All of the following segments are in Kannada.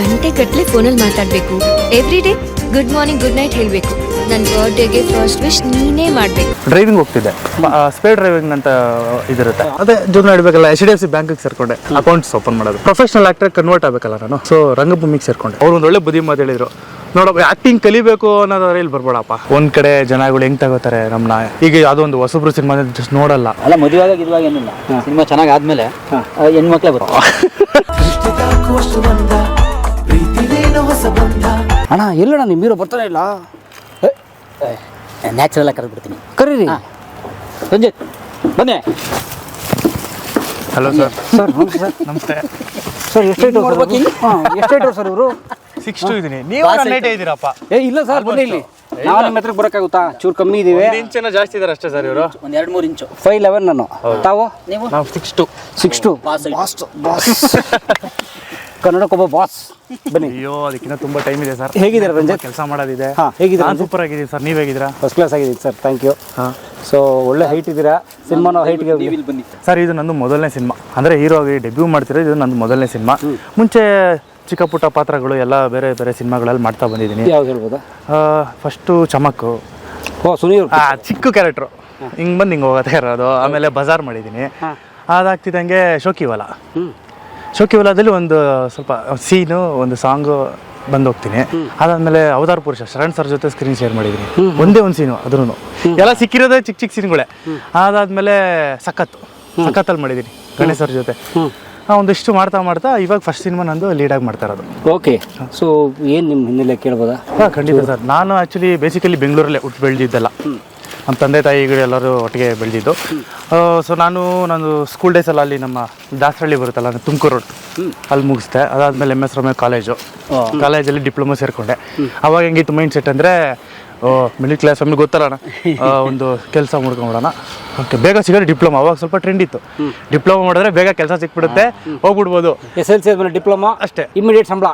ಗಂಟೆ ಗಟ್ಟಲೆ ಫೋನಲ್ಲಿ ಮಾತಾಡಬೇಕು. Every day good morning good night ಹೇಳ್ಬೇಕು. ನನ್ನ ಬರ್ಡೇಗೆ ಫಸ್ಟ್ ವಿಶ್ ನೀನೇ ಮಾಡಬೇಕು. ಡ್ರೈವಿಂಗ್ ಹೋಗ್ತಿದ್ದೆ. ಸ್ಪೇಡ್ ಡ್ರೈವಿಂಗ್ ಅಂತ ಇದಿರುತ್ತೆ. ಅದೇ ಜೀವನ ಇಡಬೇಕಲ್ಲ ಎಚ್ ಡಿ ಎಫ್ ಸಿ ಬ್ಯಾಂಕಿಗೆ ಸೇರ್ಕೊಂಡೆ. ಅಕೌಂಟ್ಸ್ ಓಪನ್ ಮಾಡೋದು. ಪ್ರೊಫೆಷನಲ್ ಆಕ್ಟರ್ ಕನ್ವರ್ಟ್ ಆಗಬೇಕಲ್ಲ ನಾನು. ಸೊ ರಂಗಭೂಮಿಗೆ ಸೇರ್ಕೊಂಡೆ. ಅವ್ರು ಒಂದು ಒಳ್ಳೆ ಬುದ್ಧಿ ಮಾತು ಹೇಳಿದ್ರು. ನೋಡಪ್ಪ ಆಕ್ಟಿಂಗ್ ಕಲಿಬೇಕು ಅನ್ನೋದಾದ್ರೆ ಇಲ್ಲಿ ಬರ್ಬೇಡಪ್ಪ? ಒಂದ್ ಕಡೆ ಜನಗಳು ಹೆಂಗ್ ತಗೋತಾರೆ ನಮ್ಮನ್ನ ಈಗ ಅದೊಂದು ಹೊಸಬ್ರು ಸಿನಿಮಾ ಜಸ್ಟ್ ನೋಡಲ್ಲ. ಅಲ್ಲ ಮದುವೆಯಾಗ ಇದುವಾಗ ಏನಿಲ್ಲ. ಸಿನಿಮಾ ಚೆನ್ನಾಗಿ ಆದ್ಮೇಲೆ ಹೆಣ್ಮಕ್ಳೇ ಬರ್ತಾರೆ ಅಣ್ಣ ಎಲ್ಲಣ್ಣ ನಿಮ್ಮ ಹೀರೋ ಬರ್ತಾನೆ ಇಲ್ಲ? ನ್ಯಾಚುರಲ್ ಆಗಿ ಕರೆದು ಬಿಡ್ತೀನಿ ಕರೀರಿ ರಂಜಿತ್ ಬನ್ನಿ. ಹಲೋ ಸರ್ ಸರ್ ಸರ್ ನಮಸ್ತೆ. ಸರ್ ಎಷ್ಟು ಎಷ್ಟು ಹಾಂ ಎಷ್ಟೈಟು ಸರ್ ಇವರು? ಸಿಕ್ಸ್ ಟು ಇದೀನಿ. ನೀವು ನೈಟೇ ಇದ್ದೀರಪ್ಪ. ಏ ಇಲ್ಲ ಸರ್ ಬನ್ನಿ ಇಲ್ಲಿ. ನಾವು ನಿಮ್ಮ ಹತ್ರಕ್ಕೆ ಬರೋಕ್ಕಾಗುತ್ತಾ? ಚೂರು ಕಮ್ಮಿ ಇದೀವಿ. ಇಂಚಿನ ಜಾಸ್ತಿ ಇದಾರೆ ಅಷ್ಟೇ ಸರ್ ಇವರು. ಒಂದ್ ಎರಡು ಮೂರು ಇಂಚು ಫೈವ್ ಲೆವೆನ್ ನಾನು. ತಾವು? ನೀವು? ನಾವು six two six two boss boss ಕನ್ನಡಕ್ಕೊಬ್ಬ boss ಬನ್ನಿ. ಅಯ್ಯೋ ಅದಕ್ಕಿಂತ ತುಂಬಾ ಟೈಮ್ ಇದೆ ಸರ್. ಹೇಗಿದ್ದೀರಾ ರಂಜಿತ್? ಕೆಲಸ ಮಾಡೋದಿದೆ. ಹಾ, ನಾನು ಸೂಪರ್ ಆಗಿದ್ದೀನಿ ಸರ್. ನೀವು ಹೇಗಿದ್ದೀರಾ? ಫಸ್ಟ್ ಕ್ಲಾಸ್ ಆಗಿದ್ದೀನಿ ಸರ್. ಥ್ಯಾಂಕ್ ಯು ಹಾಂ. ಸೊ ಒಳ್ಳೆ ಹೈಟ್ ಇದ್ದೀರಾ? ಸಿನಿಮಾನ ಹೈಟ್ಗೆ ನೀವು ಬನ್ನಿ. ಸರ್ ಇದು ನಂದು ಮೊದಲನೇ ಸಿನಿಮಾ ಅಂದರೆ ಹೀರೋ ಆಗಿ ಡೆಬ್ಯೂ ಮಾಡ್ತಿರೋ ಇದು ನಂದು ಮೊದಲನೇ ಸಿನಿಮಾ ಮುಂಚೆ ಚಿಕ್ಕ ಪುಟ್ಟ ಪಾತ್ರಗಳು ಎಲ್ಲ ಬೇರೆ ಬೇರೆ ಸಿನಿಮಾಗಳಲ್ಲಿ ಮಾಡ್ತಾ ಬಂದಿದ್ದೀನಿ. ಯಾವ್ದು ಹೇಳ್ಬೋದಾ? ಫಸ್ಟು ಚಮಕ್ಕು. ಓ ಚಿಕ್ಕ ಕ್ಯಾರೆಕ್ಟ್ರು ಹಿಂಗೆ ಬಂದು ಹಿಂಗೆ ಹೋಗತ್ತೆ ಇರೋದು. ಆಮೇಲೆ ಬಜಾರ್ ಮಾಡಿದ್ದೀನಿ. ಅದಾಗ್ತಿದ್ದಂಗೆ ಶೋಕಿವಾಲ. ಶೋಕಿವಾಲದಲ್ಲಿ ಒಂದು ಸ್ವಲ್ಪ ಸೀನು ಒಂದು ಸಾಂಗು ಬಂದು ಹೋಗ್ತೀನಿ. ಅದಾದ್ಮೇಲೆ ಅವತಾರ ಪುರುಷ ಶರಣ್ ಸರ್ ಜೊತೆ ಸ್ಕ್ರೀನ್ ಶೇರ್ ಮಾಡಿದೀನಿ ಒಂದೇ ಒಂದು ಸೀನು ಅದ್ರೂ ಎಲ್ಲ ಸಿಕ್ಕಿರೋದೇ ಚಿಕ್ಕ ಚಿಕ್ಕ ಸೀನ್ಗಳೇ. ಅದಾದ್ಮೇಲೆ ಸಖತ್ತು ಸಖತ್ತಲ್ಲಿ ಮಾಡಿದ್ದೀನಿ ಗಣೇಶ್ ಸರ್ ಜೊತೆ. ಒಂದಿಷ್ಟು ಮಾಡ್ತಾ ಮಾಡ್ತಾ ಇವಾಗ ಫಸ್ಟ್ ಸಿನಿಮಾ ನಂದು ಲೀಡಾಗಿ ಮಾಡ್ತಾ ಇರೋದು. ಓಕೆ ಸೊ ಏನು ನಿಮ್ಮ ಹಿನ್ನೆಲೆ ಕೇಳ್ಬೋದಾ? ಹಾಂ ಖಂಡಿತ ಸರ್ ನಾನು ಆ್ಯಕ್ಚುಲಿ ಬೇಸಿಕಲಿ ಬೆಂಗಳೂರಲ್ಲೇ ಹುಟ್ಟು ಬೆಳೆದಿದ್ದೆಲ್ಲ ನಮ್ಮ ತಂದೆ ತಾಯಿಗಳು ಎಲ್ಲರೂ ಒಟ್ಟಿಗೆ ಬೆಳೆದಿದ್ದು. ಸೊ ನಾನು ನಾನು ಸ್ಕೂಲ್ ಡೇಸಲ್ಲಿ ಅಲ್ಲಿ ನಮ್ಮ ದಾಸರಳ್ಳಿ ಬರುತ್ತಲ್ಲ ತುಮಕೂರು ರೋಡ್ ಅಲ್ಲಿ ಮುಗಿಸ್ದೆ. ಅದಾದಮೇಲೆ ಎಂ ಎಸ್ ರಮ್ಯ ಕಾಲೇಜು ಕಾಲೇಜಲ್ಲಿ ಡಿಪ್ಲೊಮೊ ಸೇರಿಕೊಂಡೆ. ಅವಾಗ ಹೆಂಗಿತ್ತು ಮೈಂಡ್ ಸೆಟ್ ಅಂದರೆ ಮಿಡಲ್ ಕ್ಲಾಸ್ ಫ್ಯಾಮಿಲಿ ಗೊತ್ತಲ್ಲ ಅಣ್ಣ? ಒಂದು ಕೆಲಸ ಮಾಡ್ಕೊಂಬಿಡೋಣ. ಓಕೆ ಬೇಗ ಸಿಗೋದು ಡಿಪ್ಲೊಮಾ ಅವಾಗ ಸ್ವಲ್ಪ ಟ್ರೆಂಡ್ ಇತ್ತು. ಡಿಪ್ಲೊಮಾ ಮಾಡಿದ್ರೆ ಬೇಗ ಕೆಲಸ ಸಿಕ್ಬಿಡುತ್ತೆ ಹೋಗ್ಬಿಡ್ಬೋದು. ಎಸ್ ಎಲ್ ಸಿ ಆದ್ಮೇಲೆ ಡಿಪ್ಲೊಮಾ ಅಷ್ಟೇ. ಇಮಿಡಿಯೇಟ್ ಸಂಬಳ.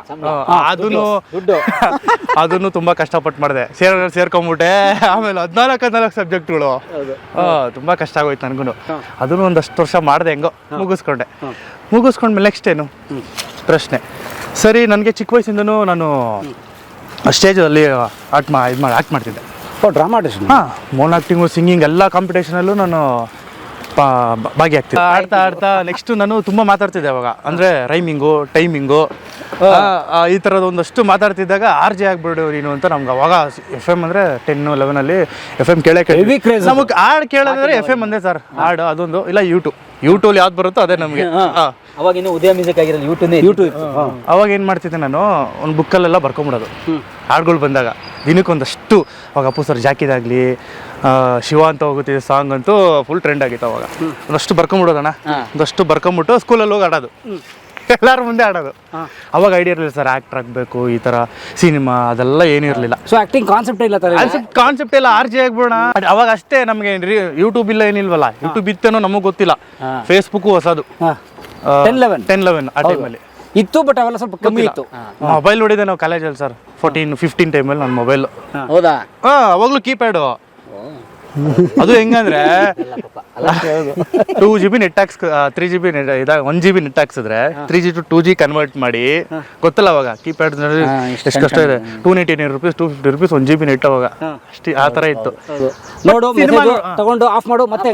ಅದನ್ನು ದುಡ್ಡು. ಅದನ್ನು ತುಂಬಾ ಕಷ್ಟಪಟ್ಟು ಮಾಡಿದೆ. ಸೇರ್ ಸೇರ್ಕೊಂಬಿಟ್ಟೆ. ಆಮೇಲೆ ಹದಿನಾಲ್ಕು ಹದಿನಾಲ್ಕು ಸಬ್ಜೆಕ್ಟ್ಗಳು. ತುಂಬಾ ಕಷ್ಟ ಆಗೋಯ್ತು ನನಗೂ ಅದನ್ನು ಒಂದಷ್ಟು ವರ್ಷ ಮಾಡಿದೆ ಹೆಂಗೋ ಮುಗಿಸ್ಕೊಂಡೆ. ಮುಗಿಸ್ಕೊಂಡ್ಮೇಲೆ ನೆಕ್ಸ್ಟ್ ಏನು? ಪ್ರಶ್ನೆ. ಸರಿ ನನಗೆ ಚಿಕ್ಕ ವಯಸ್ಸಿಂದನೂ ನಾನು ಸ್ಟೇಜಲ್ಲಿ ಆರ್ಟ್ ಮಾ ಇದು ಮಾಡಿ ಆಕ್ಟ್ ಮಾಡ್ತಿದ್ದೆ. ಓ ಡ್ರಾಮಾ ಆರ್ಟಿಸ್ಟ್ ಹಾಂ ಮೋನ್ ಆ್ಯಕ್ಟಿಂಗು ಸಿಂಗಿಂಗ್ ಎಲ್ಲ ಕಾಂಪಿಟೇಷನಲ್ಲೂ ನಾನು ಭಾಗಿಯಾಗ್ತಿದ್ದೆ. ಆಡ್ತಾ ಆಡ್ತಾ ನೆಕ್ಸ್ಟ್ ನಾನು ತುಂಬ ಮಾತಾಡ್ತಿದ್ದೆ ಅವಾಗ. ಅಂದರೆ ರೈಮಿಂಗು ಟೈಮಿಂಗು ಈ ಥರದ ಒಂದಷ್ಟು ಮಾತಾಡ್ತಿದ್ದಾಗ ಆರ್ ಜೆ ಆಗ್ಬಿಡು ನೀನು ಅಂತ ನಮ್ಗೆ ಅವಾಗ ಎಫ್ ಎಂ ಅಂದರೆ ಟೆನ್ ಲೆವೆನಲ್ಲಿ ಎಫ್ ಎಂ ಕೇಳಕ್ಕೆ. ನಮಗೆ ಹಾಡು ಕೇಳೋದಂದ್ರೆ ಎಫ್ ಎಂ ಅಂದೆ ಸರ್ ಹಾಡು ಅದೊಂದು. ಇಲ್ಲ ಯೂಟ್ಯೂಬ್ ಯೂಟ್ಯೂಬ್ ಯಾವ್ದು ಬರುತ್ತೋ ಅದೇ ನಮಗೆ. ಅವಾಗ ಇನ್ನು ಉದಯ ಮ್ಯೂಸಿಕ್ ಆಗಿರಲ್ಲ ಯೂಟ್ಯೂಬ್ ಯೂಟ್ಯೂಬ್ ಅವಾಗ ಏನು ಮಾಡ್ತಿದ್ದೆ ನಾನು ಒಂದು ಬುಕ್ಕಲ್ಲೆಲ್ಲ ಬರ್ಕೊಂಬಿಡೋದು. ಹಾಡುಗಳು ಬಂದಾಗ ದಿನಕ್ಕೊಂದಷ್ಟು ಅವಾಗ ಅಪ್ಪು ಸರ್ ಜಾಕಿದಾಗಲಿ ಶಿವ ಅಂತ ಹೋಗುತ್ತಿದ್ದ ಸಾಂಗ್ ಅಂತೂ ಫುಲ್ ಟ್ರೆಂಡ್ ಆಗಿತ್ತು ಅವಾಗ. ಒಂದಷ್ಟು ಬರ್ಕೊಂಬಿಡೋದಣ್ಣ. ಒಂದಷ್ಟು ಬರ್ಕೊಂಬಿಟ್ಟು ಸ್ಕೂಲಲ್ಲಿ ಹೋಗಿ ಆಡೋದು ಎಲ್ಲರ ಮುಂದೆ ಆಡೋದು. ಅವಾಗ ಐಡಿಯಾ ಇರಲಿಲ್ಲ ಸರ್ ಆಕ್ಟರ್ ಆಗಬೇಕು ಈ ಥರ ಸಿನಿಮಾ ಅದೆಲ್ಲ ಏನೂ ಇರಲಿಲ್ಲ. ಸೊ ಆಕ್ಟಿಂಗ್ ಕಾನ್ಸೆಪ್ಟ್ ಇಲ್ಲ ತರ ಕಾನ್ಸೆಪ್ಟ್ ಎಲ್ಲ ಆರ್ ಜಿ ಆಗ್ಬಿಡೋಣ ಅವಾಗ ಅಷ್ಟೇ ನಮಗೆ ಯೂಟ್ಯೂಬ್ ಇಲ್ಲ ಏನಿಲ್ವಲ್ಲ. ಯೂಟ್ಯೂಬ್ ಇತ್ತೇನೋ ನಮಗೆ ಗೊತ್ತಿಲ್ಲ. ಫೇಸ್ಬುಕ್ಕು ಹೊಸದು. ಟೆನ್ ಲೆವೆನ್ ಟೆನ್ ಲೆವೆನ್ ಆ ಟೈಮಲ್ಲಿ ಇತ್ತು ಬಟ್ ಅವೆಲ್ಲ ಸ್ವಲ್ಪ ಕಮ್ಮಿ ಇತ್ತು. ಮೊಬೈಲ್ ನೋಡಿದೆ ನಾವು ಕಾಲೇಜಲ್ಲಿ ಸರ್ ಫೋರ್ಟೀನ್ ಫಿಫ್ಟೀನ್ ಟೈಮಲ್ಲಿ ನನ್ನ ಮೊಬೈಲ್ ಹೌದಾ? ಹಾಂ ಅವಾಗಲೂ ಕೀಪ್ಯಾಡು ಅದು ಹೆಂಗಂದ್ರೆ ಟೂ ಜಿ ಬಿ ನೆಟ್ ಹಾಕ್ಸ್ ತ್ರೀ ಜಿ ಬಿ ನೆಟ್ ಇದಾಗ one G B net ಹಾಕ್ಸಿದ್ರೆ three G to two G convert ಮಾಡಿ ಗೊತ್ತಲ್ಲ ಅವಾಗ? ಕೀಪ್ಯಾಡ್ ಎಷ್ಟು ಕಷ್ಟ ಇದೆ? Two ninety nine rupees two fifty rupees one G B net ಅವಾಗ. ಅಷ್ಟೇ ಆ ಥರ ಇತ್ತು. ನೋಡು ತಗೊಂಡು ಆಫ್ ಮಾಡು ಮತ್ತೆ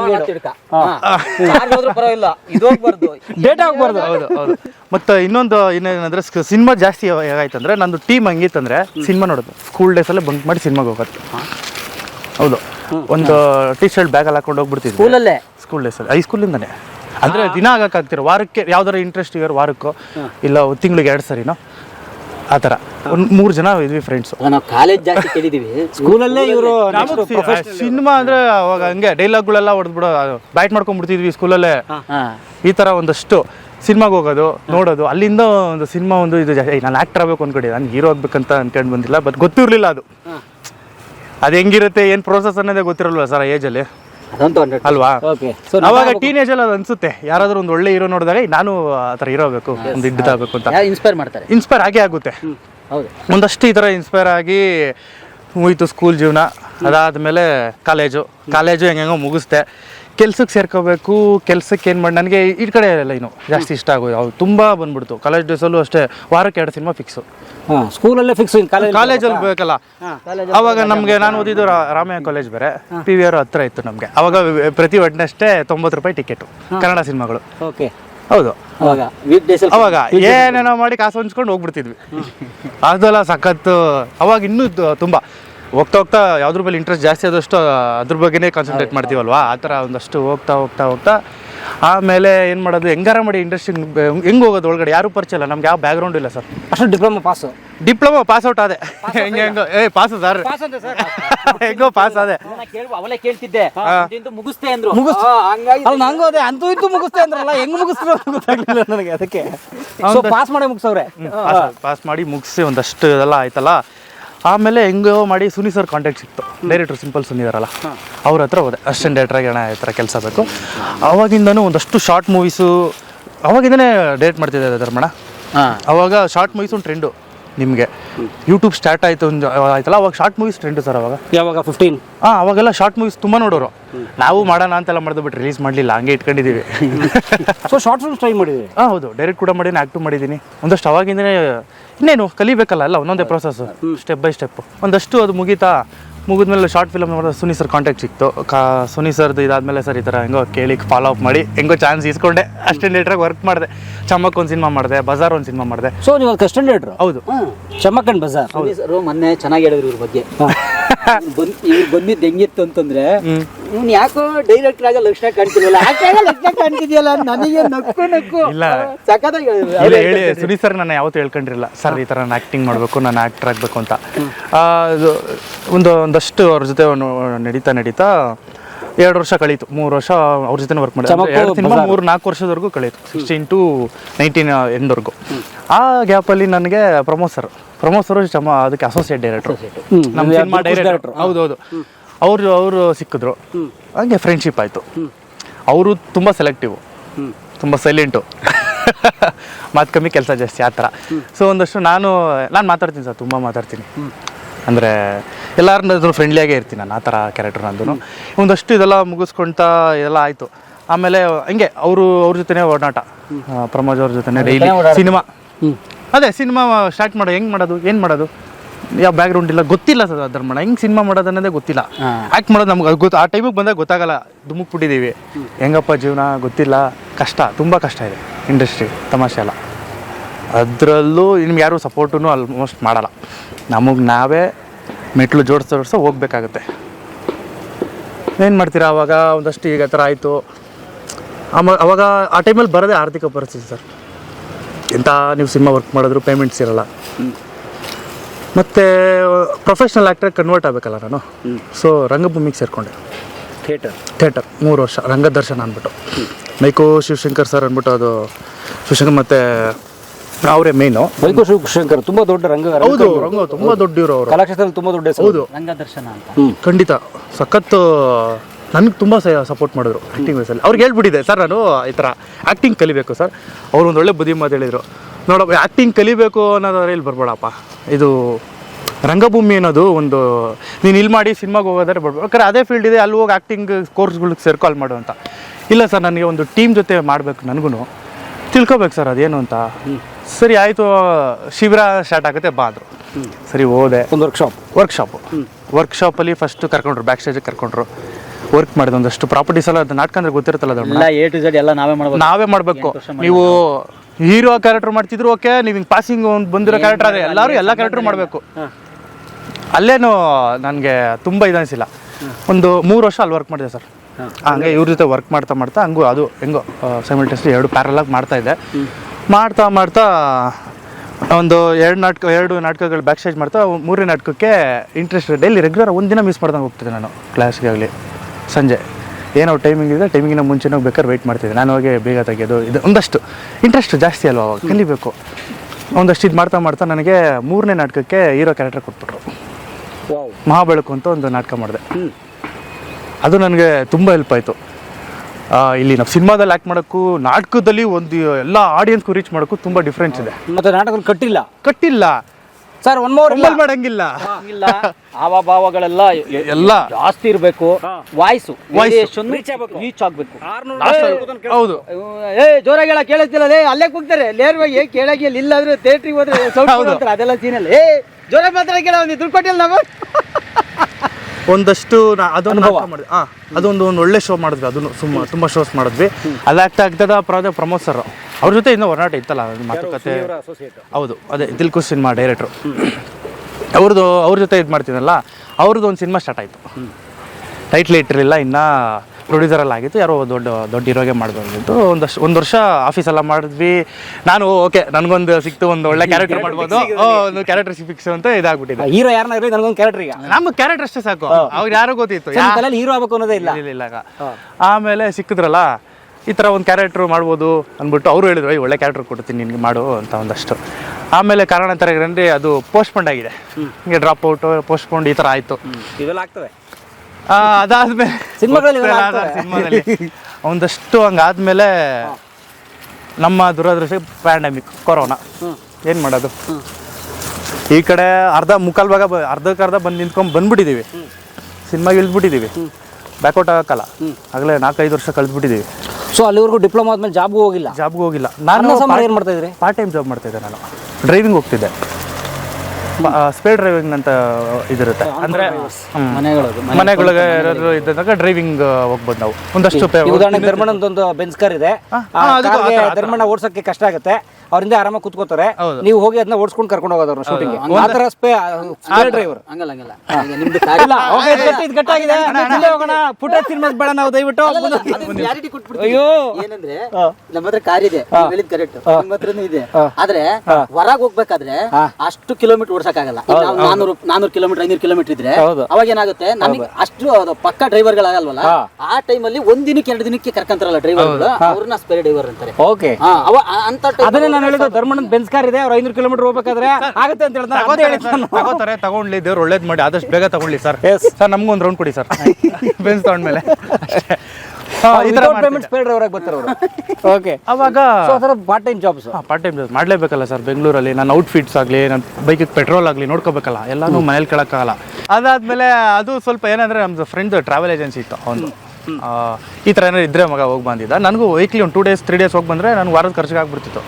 ಪರವಾಗಿಲ್ಲ. ಇದು ಹೋಗ್ಬಾರ್ದು. ಡೇಟಾ ಹೋಗ್ಬಾರ್ದು. ಹೌದು ಹೌದು. ಮತ್ತು ಇನ್ನೊಂದು ಇನ್ನೇನಂದ್ರೆ ಸಿನಿಮಾ ಜಾಸ್ತಿ ಹೇಗಾಯ್ತಂದ್ರೆ ನಂದು ಟೀಮ್ ಹಂಗಿತ್ತಂದ್ರೆ ಸಿನಿಮಾ ನೋಡೋದು. ಸ್ಕೂಲ್ ಡೇಸಲ್ಲೇ ಬಂಕ್ ಮಾಡಿ ಸಿನಿಮಾಗೆ ಹೋಗೋದು. ಹೌದು. ಒಂದು ಟಿ ಶರ್ಟ್ ಬ್ಯಾಗಲ್ಲಿ ಹಾಕೊಂಡು ಹೋಗ್ಬಿಡ್ತಿದ್ವಿ. ಸ್ಕೂಲಲ್ಲೇ ಸ್ಕೂಲ್ ಡೇಸಲ್ಲಿ ಹೈಸ್ಕೂಲಿಂದನೇ ಅಂದ್ರೆ ದಿನ ಆಗಕ್ಕಾಗ್ತಿರ ವಾರಕ್ಕೆ ಯಾವ್ದಾರ ಇಂಟ್ರೆಸ್ಟ್ ಇರೋ ವಾರಕ್ಕೋ ಇಲ್ಲ ತಿಂಗಳಿಗೆ ಎರಡು ಸರಿನೋ ಆ ಥರ. ಒಂದು ಮೂರು ಜನ ಇದ್ವಿ ಫ್ರೆಂಡ್ಸ್ ನಾವು ಕಾಲೇಜ್ ಜಾಸ್ತಿ ಕೇಳಿದೀವಿ. ಸ್ಕೂಲಲ್ಲೇ ಇವರು ಸಿನಿಮಾ ಅಂದ್ರೆ ಅವಾಗ ಹಂಗೆ ಡೈಲಾಗ್ಗಳೆಲ್ಲ ಹೊಡೆದ್ಬಿಡೋ ಬ್ಯಾಟ್ ಮಾಡ್ಕೊಂಡ್ಬಿಡ್ತಿದ್ವಿ ಸ್ಕೂಲಲ್ಲೇ ಹಾ. ಈ ತರ ಒಂದಷ್ಟು. ಸಿನಿಮಾಗೆ ಹೋಗೋದು ನೋಡೋದು. ಅಲ್ಲಿಂದ ಒಂದು ಸಿನಿಮಾ ಒಂದು ಇದು ನಾನು ಆಕ್ಟರ್ ಆಗಬೇಕು ಅನ್ಕೊಂಡಿದ್ದೆ. ನಾನು ಹೀರೋ ಆಗ್ಬೇಕಂತ ಅನ್ಕೊಂಡು ಬಂದಿಲ್ಲ ಬಟ್ ಗೊತ್ತಿರಲಿಲ್ಲ ಅದು. ಅದು ಹೆಂಗಿರುತ್ತೆ ಏನು ಪ್ರೋಸೆಸ್ ಅನ್ನೋದೇ ಗೊತ್ತಿರಲ್ವ ಸರ್ ಏಜಲ್ಲಿ ಅದಂತೂ ಹಂಡ್ರೆಡ್ ಅಲ್ವಾ? ಓಕೆ ಸೊ ಅವಾಗ ಟೀನೇಜಲ್ಲಿ ಅದು ಅನ್ಸುತ್ತೆ. ಯಾರಾದ್ರೂ ಒಂದು ಒಳ್ಳೆ ಹೀರೋ ನೋಡಿದಾಗ ನಾನು ಆ ಥರ ಹೀರೋ ಆಗಬೇಕು ಒಂದು ಇದ್ದಾಗಬೇಕು ಅಂತ. ಇನ್ಸ್ಪೈರ್ ಮಾಡ್ತಾರೆ? ಇನ್ಸ್ಪೈರ್ ಆಗೇ ಆಗುತ್ತೆ. ಹೌದು. ಒಂದಷ್ಟು ಈ ಥರ ಇನ್ಸ್ಪೈರ್ ಆಗಿ ಹೋಯ್ತು ಸ್ಕೂಲ್ ಜೀವನ. ಅದಾದ್ಮೇಲೆ ಕಾಲೇಜು ಕಾಲೇಜು ಹೆಂಗೆಂಗೋ ಮುಗಿಸ್ದೆ. ಕೆಲ್ಸಕ್ಕೆ ಸೇರ್ಕೋಬೇಕು ಕೆಲ್ಸಕ್ಕೆ ಏನು ಮಾಡಿ ನನಗೆ ಈ ಕಡೆ ಇನ್ನು ಜಾಸ್ತಿ ಇಷ್ಟ ಆಗೋದು ಅವ್ರು ತುಂಬ ಬಂದ್ಬಿಡ್ತು. ಕಾಲೇಜ್ ಡೇಸಲ್ಲೂ ಅಷ್ಟೇ ವಾರಕ್ಕೆ ಎರಡು ಸಿನಿಮಾ ಫಿಕ್ಸು ಸ್ಕೂಲಲ್ಲೇ ಫಿಕ್ಸ್ ಕಾಲೇಜ್ ಕಾಲೇಜಲ್ಲಿ ಬೇಕಲ್ಲ. ಅವಾಗ ನಮಗೆ ನಾನು ಓದಿದ್ದು ರಾಮಯ್ಯ ಕಾಲೇಜ್ ಬೇರೆ. ಪಿ ವಿ ಆರ್ ಹತ್ರ ಇತ್ತು ನಮಗೆ. ಅವಾಗ ಪ್ರತಿ ಒಡ್ನಷ್ಟೇ ತೊಂಬತ್ತು ರೂಪಾಯಿ ಟಿಕೆಟು ಕನ್ನಡ ಸಿನಿಮಾಗಳು ಓಕೆ ಹೌದು. ಅವಾಗ ಏನೇನೋ ಮಾಡಿ ಕಾಸು ಹಂಚ್ಕೊಂಡು ಹೋಗ್ಬಿಡ್ತಿದ್ವಿ. ಅದೆಲ್ಲ ಸಖತ್ತು. ಅವಾಗ ಇನ್ನೂ ತುಂಬ. ಹೋಗ್ತಾ ಹೋಗ್ತಾ ಯಾವ್ದ್ರ ಮೇಲೆ ಇಂಟ್ರೆಸ್ಟ್ ಜಾಸ್ತಿ ಆದಷ್ಟು ಅದ್ರ ಬಗ್ಗೆನೇ ಕಾನ್ಸಂಟ್ರೇಟ್ ಮಾಡ್ತೀವಲ್ವಾ? ಆ ಥರ ಒಂದಷ್ಟು ಹೋಗ್ತಾ ಹೋಗ್ತಾ ಹೋಗ್ತಾ. ಆಮೇಲೆ ಏನು ಮಾಡೋದು? ಹೆಂಗಾರ ಮಾಡಿ ಇಂಡಸ್ಟ್ರಿ ಹೆಂಗೆ ಹೋಗೋದು ಒಳಗಡೆ? ಯಾರು ಪರಿಚಯ ಇಲ್ಲ ನಮ್ಗೆ ಯಾವ ಬ್ಯಾಕ್ಗ್ರೌಂಡ್ ಇಲ್ಲ ಸರ್. ಅಷ್ಟು diploma pass diploma pass out ಆದೆ. ಹೆಂಗೆ ಹೆಂಗೋ? ಏ ಪಾಸ್ ಸರ್ ಹೆಂಗೋ ಪಾಸ್ ಆದೆ. ಅವಲೇ ಕೇಳ್ತಿದ್ದೆ. ಮುಗಿಸ್ತೆ ಅಂದ್ರು. ನಂಗೂ ಅದೇ. ಅಂತೂ ಇಂತೂ ಮುಗಿಸ್ತೆ ಅಂದ್ರಲ್ಲ ಹೆಂಗ್ ಮುಗಿಸ್ತಾರೆ ಗೊತ್ತಾಗ್ಲಿಲ್ಲ ನನಗೆ ಅದಕ್ಕೆ. ಪಾಸ್ ಮಾಡಿ ಮುಗಿಸವ್ರೆ. ಪಾಸ್ ಮಾಡಿ ಮುಗಿಸಿ ಒಂದಷ್ಟು ಇದೆಲ್ಲ ಆಯ್ತಲ್ಲ? ಆಮೇಲೆ ಹೆಂಗೋ ಮಾಡಿ ಸುನಿ ಸರ್ ಕಾಂಟ್ಯಾಕ್ಟ್ ಸಿಕ್ತು. ಡೈರೆಕ್ಟ್ರು ಸಿಂಪಲ್ ಸುನಿ ಇದಾರಲ್ಲ. ಅವ್ರ ಹತ್ರ ಹೋದೆ. ಅಸಿಸ್ಟೆಂಟ್ ಡೈರೆಕ್ಟ್ರಾಗಿ ಅಣ್ಣ ಈ ಥರ ಕೆಲಸ ಬೇಕು. ಅವಾಗಿಂದನೂ ಒಂದಷ್ಟು ಶಾರ್ಟ್ ಮೂವೀಸು ಅವಾಗಿಂದನೇ ಡೈರೆಕ್ಟ್ ಮಾಡ್ತಿದ್ದೆ ಹಾಂ. ಅವಾಗ ಶಾರ್ಟ್ ಮೂವೀಸ್ ಒಂದು ಟ್ರೆಂಡು ನಿಮಗೆ. ಯೂಟ್ಯೂಬ್ ಸ್ಟಾರ್ಟ್ ಆಯಿತು ಒಂದು ಆಯ್ತಲ್ಲ ಅವಾಗ ಶಾರ್ಟ್ ಮೂವೀಸ್ ಟ್ರೆಂಡು ಸರ್ ಅವಾಗ? ಯಾವಾಗ? ಫಿಫ್ಟೀನ್ ಹಾಂ ಅವಾಗೆಲ್ಲ ಶಾರ್ಟ್ ಮೂವೀಸ್ ತುಂಬ ನೋಡೋರು. ನಾವು ಮಾಡೋಣ ಅಂತೆಲ್ಲ ಮಾಡಿದ್ರು ಬಿಟ್ಟು ರಿಲೀಸ್ ಮಾಡಲಿಲ್ಲ. ಹಂಗೆ ಇಟ್ಕೊಂಡಿದ್ದೀವಿ ಸೊ ಶಾರ್ಟ್ ಫಿಲ್ಮ್ಸ್ ಟ್ರೈ ಮಾಡಿದ್ದೀವಿ ಹಾಂ ಹೌದು. ಡೈರೆಕ್ಟ್ ಕೂಡ ಮಾಡೀನಿ ಆ್ಯಕ್ಟು ಮಾಡಿದ್ದೀನಿ. ಒಂದಷ್ಟು ಅವಾಗಿಂದನೇ ಇನ್ನೇನು ಕಲಿಬೇಕಲ್ಲ ಅಲ್ಲ ಒಂದೊಂದೇ ಪ್ರೊಸೆಸ್ ಸ್ಟೆಪ್ ಬೈ ಸ್ಟೆಪ್ ಒಂದಷ್ಟು ಅದು ಮುಗೀತಾ ಮುಗಿದ್ಮೇಲೆ ಶಾರ್ಟ್ ಫಿಲಮ್ ಮಾಡಿದ್ರೆ ಸುನಿ ಸರ್ ಕಾಂಟ್ಯಾಕ್ಟ್ ಸಿಕ್ತು. ಕಾ ಸುನಿ ಸರ್ದು ಇದಾದ್ಮೇಲೆ ಸರ್ ಈ ಥರ ಹೆಂಗೋ ಕೇಳಿ ಫಾಲೋ ಅಪ್ ಮಾಡಿ ಹೆಂಗೋ ಚಾನ್ಸ್ ಇಸ್ಕೊಂಡೆ ಅಷ್ಟೇ ಡೇಟ್ರಾಗಿ ವರ್ಕ್ ಮಾಡಿದೆ. ಚಮಕ್ ಒಂದು ಸಿನಿಮಾ ಮಾಡಿದೆ ಬಜಾರ್ ಒಂದು ಸಿನಿಮಾ ಮಾಡಿದೆ. ಸೊ ನೀವು ಅದು ಕಸ್ಟಂಡೇಟ್ರು ಹೌದು. ಅಂಡ್ ಬಜಾರ್. ಪೊಲೀಸರು ಮೊನ್ನೆ ಚೆನ್ನಾಗಿ ಹೇಳಿದ್ರು ಇವ್ರ ಬಗ್ಗೆ. ಬಂದ್ ಇವ್ರು ಬಂದಿದ್ದು ಹೆಂಗಿತ್ತು ಅಂತಂದ್ರೆ ಇವ್ನು ಯಾಕೋ ಡೈರೆಕ್ಟರ್ ಆಗ ಲಕ್ಷಣ ಕಾಣ್ತಿಲ್ವಲ್ಲ ಆಗ ಲಕ್ಷಣ ಕಾಣ್ತಿದ್ಯಲ್ಲ ನನಗೆ ನಕ್ಕು ನಕ್ಕು. ಇಲ್ಲ. ಸಖತ್ತಾಗಿ ಹೇಳಿದ್ರು. ಇಲ್ಲ ಹೇಳಿ ಸುನಿ ಸರ್ ನಾನು ಯಾವತ್ತೂ ಹೇಳ್ಕೊಂಡಿರಲಿಲ್ಲ. ಸರ್ ಈ ತರ ನಾನು ಆ್ಯಕ್ಟಿಂಗ್ ಮಾಡಬೇಕು ನಾನು ಆಕ್ಟರ್ ಆಗಬೇಕು ಅಂತ. ಆ, ಒಂದು ಒಂದಷ್ಟು ಅವ್ರ ಜೊತೆ ಒಂದು ನಡೀತಾ ನಡೀತಾ ಎರಡು ವರ್ಷ ಕಳೀತು. ಮೂರು ವರ್ಷ ಅವ್ರ ಜೊತೆ ವರ್ಕ್ ಮಾಡಿದೆ. ಚಮಕು ಎರಡು ಸಿನಿಮಾ. ಮೂರು ನಾಲ್ಕು ವರ್ಷದವರೆಗೂ ಕಳೀತು. ಸಿಕ್ಸ್ಟೀನ್ ಟು ನೈನ್ಟೀನ್ ಎಂಡ್ವರೆಗೂ ಆ ಗ್ಯಾಪಲ್ಲಿ ನನಗೆ ಪ್ರಮೋದ್ ಸರ್. ಪ್ರಮೋದ್ ಸರೋಜ್ ಚಮ ಅದಕ್ಕೆ ಅಸೋಸಿಯೇಟ್ ಡೈರೆಕ್ಟರ್. ನಮ್ಮ ಸಿನಿಮಾ ಡೈರೆಕ್ಟರ್. ಹೌದೌದು ಅವರು ಅವರು ಸಿಕ್ಕಿದ್ರು. ಹಂಗೆ ಫ್ರೆಂಡ್ಶಿಪ್ ಆಯಿತು. ಅವರು ತುಂಬ ಸೆಲೆಕ್ಟಿವ್ ತುಂಬ ಸೈಲೆಂಟು ಮಾತು ಕಮ್ಮಿ ಕೆಲಸ ಜಾಸ್ತಿ ಆ ಥರ. ಸೊ ಒಂದಷ್ಟು ನಾನು ನಾನು ಮಾತಾಡ್ತೀನಿ ಸರ್ ತುಂಬ ಮಾತಾಡ್ತೀನಿ. ಅಂದರೆ ಎಲ್ಲರ ಫ್ರೆಂಡ್ಲಿಯಾಗೇ ಇರ್ತೀನಿ ನಾನು ಆ ಥರ ಕ್ಯಾರೆಕ್ಟರ್ ನಂದು ಒಂದಷ್ಟು ಇದೆಲ್ಲ ಮುಗಿಸ್ಕೊಳ್ತಾ ಇದೆಲ್ಲ ಆಯಿತು. ಆಮೇಲೆ ಹಂಗೆ ಅವರು ಅವ್ರ ಜೊತೆನೇ ಓಡಾಟ. ಪ್ರಮೋದ್ ಅವ್ರ ಜೊತೆನೇ ಡೈಲಿ ಸಿನಿಮಾ ಅದೇ ಸಿನಿಮಾ ಸ್ಟಾರ್ಟ್ ಮಾಡೋ ಹೆಂಗೆ ಮಾಡೋದು ಏನು ಮಾಡೋದು? ಯಾವ ಬ್ಯಾಕ್ಗ್ರೌಂಡ್ ಇಲ್ಲ ಗೊತ್ತಿಲ್ಲ ಸರ್ ಧರ್ಮಣ್ಣ ಹೆಂಗೆ ಸಿನಿಮಾ ಮಾಡೋದು ಅನ್ನೋದೇ ಗೊತ್ತಿಲ್ಲ. ಆ್ಯಕ್ಟ್ ಮಾಡೋದು ನಮ್ಗೆ ಅದು ಗೊತ್ತು. ಆ ಟೈಮಿಗೆ ಬಂದಾಗ ಗೊತ್ತಾಗಲ್ಲ ದುಮುಕ್ಬಿಟ್ಟಿದ್ದೀವಿ ಹೆಂಗಪ್ಪ ಜೀವನ ಗೊತ್ತಿಲ್ಲ. ಕಷ್ಟ ತುಂಬ ಕಷ್ಟ ಇದೆ ಇಂಡಸ್ಟ್ರಿ ತಮಾಷೆ ಅಲ್ಲ ಅದರಲ್ಲೂ ನಿಮ್ಗೆ ಯಾರೂ ಸಪೋರ್ಟೂ ಆಲ್ಮೋಸ್ಟ್ ಮಾಡಲ್ಲ. ನಮಗೆ ನಾವೇ ಮೆಟ್ಲು ಜೋಡಿಸ್ ಜೋಡಿಸೋ ಹೋಗ್ಬೇಕಾಗತ್ತೆ. ಏನು ಮಾಡ್ತೀರಾ ಅವಾಗ? ಒಂದಷ್ಟು ಈಗ ಥರ ಆಯಿತು. ಆಮ ಅವಾಗ ಆ ಟೈಮಲ್ಲಿ ಬರೋದೇ ಆರ್ಥಿಕ ಪರಿಸ್ಥಿತಿ ಸರ್. ಎಂಥ ನೀವು ಸಿನಿಮಾ ವರ್ಕ್ ಮಾಡಿದ್ರು ಪೇಮೆಂಟ್ಸ್ ಇರಲ್ಲ. ಮತ್ತು ಪ್ರೊಫೆಷ್ನಲ್ ಆ್ಯಕ್ಟರ್ ಕನ್ವರ್ಟ್ ಆಗಬೇಕಲ್ಲ ನಾನು. ಸೊ ರಂಗಭೂಮಿಗೆ ಸೇರಿಕೊಂಡೆ. ಥಿಯೇಟರ್ ಥಿಯೇಟರ್ ಮೂರು ವರ್ಷ ರಂಗದರ್ಶನ ಅಂದ್ಬಿಟ್ಟು. ಮೈಕೋ ಶಿವಶಂಕರ್ ಸರ್ ಅಂದ್ಬಿಟ್ಟು ಅದು ಶಿವಶಂಕರ್ ಮತ್ತು ಅವರೇ ಮೇನು ಮೈಕೋ ಶಿವಶಂಕರ್ ತುಂಬಾ ದೊಡ್ಡ ರಂಗ ಹೌದು ರಂಗ ತುಂಬ ದೊಡ್ಡವರು ಅವರು. ಕಲಾಕ್ಷೇತ್ರದಲ್ಲಿ ತುಂಬಾ ದೊಡ್ಡ ಹೆಸರು. ಹೌದು. ರಂಗದರ್ಶನ ಅಂತ. ಖಂಡಿತ. ಸಖತ್ತು ನನಗೆ ತುಂಬ ಸಪೋರ್ಟ್ ಮಾಡಿದ್ರು ಆ್ಯಕ್ಟಿಂಗ್ ವಯಸ್ಸಲ್ಲಿ ಅವ್ರಿಗೆ ಹೇಳ್ಬಿಟ್ಟಿದೆ ಸರ್ ನಾನು ಈ ಥರ ಆ್ಯಕ್ಟಿಂಗ್ ಕಲಿಬೇಕು ಸರ್. ಅವ್ರು ಒಂದು ಒಳ್ಳೆ ಬುದ್ಧಿ ಮಾತು ಹೇಳಿದರು. ನೋಡಪ್ಪ ಆ್ಯಕ್ಟಿಂಗ್ ಕಲಿಬೇಕು ಅನ್ನೋದಾದ್ರೆ ಇಲ್ಲಿ ಬರ್ಬೇಡಪ್ಪ? ಇದು ರಂಗಭೂಮಿ ಅನ್ನೋದು ಒಂದು ನೀನು ಇಲ್ಲಿ ಮಾಡಿ ಸಿನಿಮಾಗೆ ಹೋಗೋದಾದ್ರೆ ಬರ್ಬೇಕು ಯಾಕಂದ್ರೆ ಅದೇ ಫೀಲ್ಡ್ ಇದೆ ಅಲ್ಲಿ ಹೋಗಿ ಆ್ಯಕ್ಟಿಂಗ್ ಕೋರ್ಸ್ಗಳಿಗೆ ಸೇರ್ಕೊ ಅಲ್ಲಿ ಮಾಡು ಅಂತ. ಇಲ್ಲ ಸರ್ ನನಗೆ ಒಂದು ಟೀಮ್ ಜೊತೆ ಮಾಡಬೇಕು ನನಗೂ ತಿಳ್ಕೊಬೇಕು ಸರ್ ಅದೇನು ಅಂತ. ಸರಿ ಆಯಿತು ಶಿಬಿರ ಸ್ಟಾರ್ಟ್ ಆಗುತ್ತೆ ಬಾ ಅಂದರು. ಸರಿ ಹೋದೆ. ಒಂದು ವರ್ಕ್ಶಾಪ್ ವರ್ಕ್ಶಾಪು ವರ್ಕ್ಶಾಪಲ್ಲಿ ಫಸ್ಟು ಕರ್ಕೊಂಡ್ರು ಬ್ಯಾಕ್ ಸ್ಟೇಜಿಗೆ ಕರ್ಕೊಂಡ್ರು. ವರ್ಕ್ ಮಾಡಿದ ಒಂದಷ್ಟು ಪ್ರಾಪರ್ಟೀಸ್ ಎಲ್ಲ ಅದು ನಾಟಕ ಅಂದ್ರೆ ಗೊತ್ತಿರುತ್ತಲ್ಲ ಎಲ್ಲ ಎ ಟು ಝೆಡ್ ಎಲ್ಲ ನಾವೇ ಮಾಡ್ಬೋದು. ನಾವೇ ಮಾಡಬೇಕು. ನೀವು ಹೀರೋ ಕ್ಯಾರೆಕ್ಟರ್ ಮಾಡ್ತಿದ್ರು ಓಕೆ ನೀವು ಹಿಂಗೆ ಪಾಸಿಂಗ್ ಒಂದು ಬಂದಿರೋ ಕ್ಯಾರೆಕ್ಟರ್ ಆದರೆ ಎಲ್ಲರೂ ಎಲ್ಲ ಕ್ಯಾರೆಕ್ಟರ್ ಮಾಡಬೇಕು. ಅಲ್ಲೇನು ನನಗೆ ತುಂಬ ಇದನ್ಸಿಲ್ಲ ಒಂದು ಮೂರು ವರ್ಷ ಅಲ್ಲಿ ವರ್ಕ್ ಮಾಡಿದೆ ಸರ್ ಹಂಗೆ ಇವ್ರ ಜೊತೆ ವರ್ಕ್ ಮಾಡ್ತಾ ಮಾಡ್ತಾ ಹಂಗೂ ಅದು ಹೆಂಗೋ ಸೈಮಲ್ಟೇಸ್ಲಿ ಎರಡು ಪ್ಯಾರಲಾಗಿ ಮಾಡ್ತಾ ಇದ್ದೆ. ಮಾಡ್ತಾ ಮಾಡ್ತಾ ಒಂದು ಎರಡು ನಾಟಕ ಎರಡು ನಾಟಕಗಳು ಬ್ಯಾಕ್ ಸ್ಟೇಜ್ ಮಾಡ್ತಾ ಮೂರನೇ ನಾಟಕಕ್ಕೆ ಇಂಟ್ರೆಸ್ಟ್ ಡೈಲಿ ರೆಗ್ಯುಲರ್ ಒಂದಿನ ಮಿಸ್ ಮಾಡ್ದಂಗೆ ಹೋಗ್ತಿದ್ದೆ ನಾನು ಕ್ಲಾಸ್ಗೆ ಆಗಲಿ. ಸಂಜೆ. ಏನೋ ಟೈಮಿಂಗ್ ಇದೆ ಟೈಮಿಂಗಿನ ಮುಂಚೆನೇ ಬೇಕಾದ್ರೆ ವೆಯ್ಟ್ ಮಾಡ್ತಿದ್ದೆ. ನಾನು ಹೋಗಿ ಬೇಗ ತೆಗೆಯೋದು ಇದು ಒಂದಷ್ಟು ಇಂಟ್ರೆಸ್ಟ್ ಜಾಸ್ತಿ ಅಲ್ವಾ ಅವಾಗ ಕಲಿಬೇಕು. ಒಂದಷ್ಟು ಇದು ಮಾಡ್ತಾ ಮಾಡ್ತಾ ನನಗೆ ಮೂರನೇ ನಾಟಕಕ್ಕೆ ಹೀರೋ ಕ್ಯಾರೆಕ್ಟರ್ ಕೊಟ್ಬಿಟ್ರು. ಮಹಾಬೆಳಕು ಅಂತ ಒಂದು ನಾಟಕ ಮಾಡಿದೆ. ಅದು ನನಗೆ ತುಂಬ ಹೆಲ್ಪ್ ಆಯಿತು. ಇಲ್ಲಿ ನಾವು ಸಿನಿಮಾದಲ್ಲಿ ಆ್ಯಕ್ಟ್ ಮಾಡೋಕ್ಕೂ ನಾಟಕದಲ್ಲಿ ಒಂದು ಎಲ್ಲ ಆಡಿಯನ್ಸ್ಗೂ ರೀಚ್ ಮಾಡೋಕ್ಕೂ ತುಂಬ ಡಿಫ್ರೆನ್ಸ್ ಇದೆ. ಮತ್ತು ನಾಟಕದಲ್ಲಿ ಕಟ್ಟಿಲ್ಲ? ಕಟ್ಟಿಲ್ಲ. ಸರ್ ಒನ್ ಮೋರ್ ಇಲ್ಲ. ಮಾಡಂಗಿಲ್ಲ. ಇಲ್ಲ ಹಾವಭಾವಗಳೆಲ್ಲ ಎ- ಎಲ್ಲ. ಜಾಸ್ತಿ ಇರಬೇಕು. ವಾಯ್ಸ್. Voice. ರೀಚ್ ಆಗ್ಬೇಕು. ಹೌದು. ಏ ಜೋರಾಗಿ ಹೇಳ ಕೇಳಿಸ್ತಿಲ್ಲ. ಲೇ ಅಲ್ಲೇ ಕೂಗ್ತಾರೆ. ಲೇರ್ವಾಗಿ ಏ ಕೇಳಾಗಿ ಇಲ್ಲ ಅಂದ್ರೆ ಥಿಯೇಟ್ರಿಗೆ ಹೋದ್ರೆ sound ಹೌದು. ಅದೆಲ್ಲ ಸೀನಲ್ಲಿ ಏ ಜೋರಾಗಿ ಮಾತಾಡಕ್ಕೆ ಒಂದು ದುಡ್ಡು ಕೊಟ್ಟಿಲ್ಲ ನಾವು. ಒಂದಷ್ಟು ನಾ- ಅದೊಂದು ಮಾಡಿದ್ವಿ. ಹಾಂ ಅದೊಂದು ಒಂದು ಒಳ್ಳೆ ಶೋ ಮಾಡಿದ್ವಿ. ಅದನ್ನು ಸುಮ್ಮ ತುಂಬ ಶೋಸ್ ಮಾಡಿದ್ವಿ. ಅದಾಗ್ತಾ ಆಗ್ತದ? ಪ್ರಾದ ಪ್ರಮೋದ್ ಸರ್ ಅವ್ರ ಜೊತೆ ಇನ್ನೂ ಹೊರನಾಟ ಇತ್ತಲ್ಲ ಮಾತುಕತೆ? ಹೌದು ಅದೇ ದಿಲ್ಕುಶ್ ಸಿನಿಮಾ ಡೈರೆಕ್ಟ್ರು ಅವ್ರದ್ದು ಅವ್ರ ಜೊತೆ ಇದು ಮಾಡ್ತೀನಲ್ಲ ಅವ್ರದ್ದು ಒಂದು ಸಿನಿಮಾ ಸ್ಟಾರ್ಟ್ ಆಯಿತು. ಟೈಟ್ಲ್ ಇಟ್ಟಿರಲಿಲ್ಲ ಇನ್ನು ಪ್ರೊಡ್ಯೂಸರ್ ಎಲ್ಲ ಆಗಿತ್ತು ಯಾರೋ ದೊಡ್ಡ ದೊಡ್ಡ ಹೀರೋಗೆ ಮಾಡ್ಬೋದಿತ್ತು ಒಂದಷ್ಟು ಒಂದು ವರ್ಷ ಆಫೀಸ್ ಎಲ್ಲ ಮಾಡಿದ್ವಿ. ನಾನು ಓಕೆ ನನಗೊಂದು ಸಿಕ್ತು ಒಂದು ಒಳ್ಳೆ ಕ್ಯಾರೆಕ್ಟರ್ ಮಾಡ್ಬೋದು. ಒಂದು ಕ್ಯಾರೆಕ್ಟರ್ ಫಿಕ್ಸ್ ಅಂತ ಇದಾಗ್ಬಿಟ್ಟಿದೆ. ಹೀರೋ ಯಾರನ್ನ ಇರಲಿ ನನಗೊಂದು ಕ್ಯಾರೆಕ್ಟರ್ ಈಗ. ನಮ್ಮ ಕ್ಯಾರೆಕ್ಟರ್ ಅಷ್ಟೇ ಸಾಕು. ಅವ್ರು ಯಾರೋ ಗೊತ್ತಿತ್ತು? ಹೀರೋ ಆಗಬೇಕು ಅನ್ನೋದೇ ಇಲ್ಲ. ಇಲ್ಲ ಇಲ್ಲ ಆಮೇಲೆ ಸಿಕ್ಕಿದ್ರಲ್ಲ ಈ ಥರ ಒಂದು ಕ್ಯಾರೆಕ್ಟ್ರು ಮಾಡ್ಬೋದು ಅಂದ್ಬಿಟ್ಟು ಅವರು ಹೇಳಿದ್ರು ಈ ಒಳ್ಳೆ ಕ್ಯಾರೆಕ್ಟರ್ ಕೊಡ್ತೀನಿ ನಿನಗೆ ಮಾಡು ಅಂತ ಒಂದಷ್ಟು. ಆಮೇಲೆ ಕಾರಣಾಂತರ ಏನಂದ್ರೆ ಅದು ಪೋಸ್ಟ್ಪೋಂಡ್ ಆಗಿದೆ. ಹಿಂಗೆ ಡ್ರಾಪ್ ಔಟ್ ಪೋಸ್ಟ್ಪೋಂಡ್ ಈ ಥರ ಆಯಿತು. ಇದೆಲ್ಲ ಆಗ್ತವೆ ಅದಾದ್ಮೇಲೆ ಸಿನಿಮಾಗಳಲ್ಲಿ. ಸಿನಿಮಾದಲ್ಲಿ. ಒಂದಷ್ಟು ಹಂಗಾದ್ಮೇಲೆ ನಮ್ಮ ದುರದೃಷ್ಟ ಪ್ಯಾಂಡಮಿಕ್ ಕೊರೋನಾ ಏನು ಮಾಡೋದು? ಈ ಕಡೆ ಅರ್ಧ ಮುಕ್ಕಾಲು ಭಾಗ ಬ- ಅರ್ಧಕ್ಕೆ ಅರ್ಧ ಬಂದು ನಿಂತ್ಕೊಂಡು ಬಂದ್ಬಿಟ್ಟಿದ್ದೀವಿ ಸಿನಿಮಾಗೆ ಇಳಿದ್ಬಿಟ್ಟಿದ್ದೀವಿ ಬ್ಯಾಕೌಟ್ ಆಗಕ್ಕಲ್ಲ. ಆಗಲೇ ನಾಲ್ಕೈದು ವರ್ಷ ಕಳೆದ್ಬಿಟ್ಟಿದ್ದೀವಿ ಸೊ ಅಲ್ಲಿವರೆಗೂ ಡಿಪ್ಲೊಮಾ ಆದ್ಮೇಲೆ ಜಾಬ್ಗೂ ಹೋಗಿಲ್ಲ? ಜಾಬ್ಗೂ ಹೋಗಿಲ್ಲ. ನಾನು ಏನು ಮಾಡ್ತಾ ಇದ್ರಿ? ಪಾರ್ಟ್ ಟೈಮ್ ಜಾಬ್ ಮಾಡ್ತಿದ್ದೆ ನಾನು. ಡ್ರೈವಿಂಗ್ ಹೋಗ್ತಿದ್ದೆ. ಸ್ಪೇಡ್ ಡ್ರೈವಿಂಗ್ ಅಂತ ಇದಿರುತ್ತೆ. ಅಂದ್ರೆ ಮನೆಗಳಿಗೆ ಯಾರಾದ್ರು ಇದ್ದಾಗ ಡ್ರೈವಿಂಗ್ ಹೋಗ್ಬೋದು ನಾವು. ಒಂದಷ್ಟು ಉದಾಹರಣೆಗೆ ಧರ್ಮಣ್ಣಂದು ಒಂದು ಬೆನ್ಸ್ ಕಾರ್ ಇದೆ. ಧರ್ಮಣ್ಣ ಓಡ್ಸಕ್ಕೆ ಕಷ್ಟ ಆಗುತ್ತೆ. ಅವರಿಂದ ಆರಾಮ ಕುತ್ಕೋತಾರೆ. ನೀವು ಹೋಗಿ ಅದನ್ನ ಓಡಿಸ್ಕೊಂಡು ಕರ್ಕೊಂಡು ಹೋಗೋದು ಅವ್ರನ್ನ ಶೂಟಿಂಗ್ ಆ ಥರ ಸ್ಪೇ ಡ್ರೈವರ್ ಹಂಗಲ್ಲ ಹಂಗಲ್ಲ. ನಿಮ್ದು ಇದು ಗಟ್ಟಾಗಿದೆ. ಹೋಗೋಣ. ಬೇಡ ನಾವು ದಯವಿಟ್ಟು ಅಯ್ಯೋ. ಏನಂದ್ರೆ ನಮ್ಮ ಹತ್ರ ಕಾರ್ ಇದೆ. ಹೇಳಿದ್ ಕರೆಕ್ಟ್ ನಮ್ಮ ಹತ್ರನೂ ಇದೆ. ಆದ್ರೆ ಹೊರಗ್ ಹೋಗ್ಬೇಕಾದ್ರೆ ಅಷ್ಟು ಕಿಲೋಮೀಟರ್ ಓಡಿಸಕ್ ಆಗಲ್ಲ ನಾನೂರು ನಾನೂರು ಕಿಲೋಮೀಟರ್ ಐನೂರು ಕಿಲೋಮೀಟರ್ ಇದ್ರೆ. ಅವಾಗ ಏನಾಗುತ್ತೆ? ನಮಗೆ ಅಷ್ಟು ಪಕ್ಕ ಡ್ರೈವರ್ ಡ್ರೈವರ್ಗಳಾಗಲ್ವಲ್ಲ ಆ ಟೈಮ್ ಅಲ್ಲಿ ಒಂದ್ ದಿನಕ್ಕೆ ಎರಡು ದಿನಕ್ಕೆ ಕರ್ಕಂತಾರಲ್ಲ ಡ್ರೈವರ್ ಅವ್ರನ್ನ ಸ್ಪೇರ್ ಡ್ರೈವರ್ ಅಂತಾರೆ. ಓಕೆ ಅಂತ ನಾನು ಹೇಳಿದ್ದು ಧರ್ಮಣ್ಣನ ಬೆನ್ಸ್ ಕಾರ್ ಇದೆ ಅವ್ರು ಐನೂರು ಕಿಲೋಮೀಟರ್ ಹೋಗ್ಬೇಕಾದ್ರೆ ಆಗುತ್ತೆ ಅಂತ ಹೇಳ್ತಾರೆ. ಅದೇ ಹೇಳಿದ್ದು. ನಾನು. ತಗೋತಾರೆ ತಗೊಂಡ್ಲಿ ದೇವ್ರು ಒಳ್ಳೇದ್ ಮಾಡಿ ಆದಷ್ಟು ಬೇಗ ತಗೊಳ್ಳಿ ಸರ್. ಸರ್ ನಮ್ಗೊಂದು ರೌಂಡ್ ಕೊಡಿ ಸರ್. ಬೆನ್ಸ್ ತಗೊಂಡ್ಮೇಲೆ. ಅಷ್ಟೇ. ಹಾ, ಈ ಆಗಿ ಬರ್ತಾರೆ ಅವರು. ಓಕೆ ಅವಾಗ so part time jobs part time ಮಾಡ್ಲೇಬೇಕಲ್ಲ sir ಬೆಂಗಳೂರಲ್ಲಿ. ನನ್ನ ಔಟ್ಫಿಟ್ಸ್ ಆಗಲಿ ನನ್ನ ಬೈಕಿಗೆ ಪೆಟ್ರೋಲ್ ಆಗಲಿ ನೋಡ್ಕೋಬೇಕಲ್ಲ. ಎಲ್ಲಾನು ಮನೇಲಿ ಕೇಳಕ್ಕಾಗಲ್ಲ. ಅದಾದ್ಮೇಲೆ ಅದು ಸ್ವಲ್ಪ ಏನಂದ್ರೆ ನಮ್ದು ಫ್ರೆಂಡ್ ಟ್ರಾವೆಲ್ ಏಜೆನ್ಸಿ ಇತ್ತು ಅವನು. ಈ ಥರ ಏನಾದ್ರು ಇದ್ರೆ ಮಗ ಹೋಗಿ ಬಂದಿದ್ದ. ನನಗೂ ವೀಕ್ಲಿ ಒಂದು ಟೂ ಡೇಸ್ ತ್ರೀ ಡೇಸ್ ಹೋಗಿ ಬಂದ್ರೆ ನಾನು ವಾರದ ಖರ್ಚಿಗೆ ಆಗ್ಬಿಡ್ತಿತ್ತು.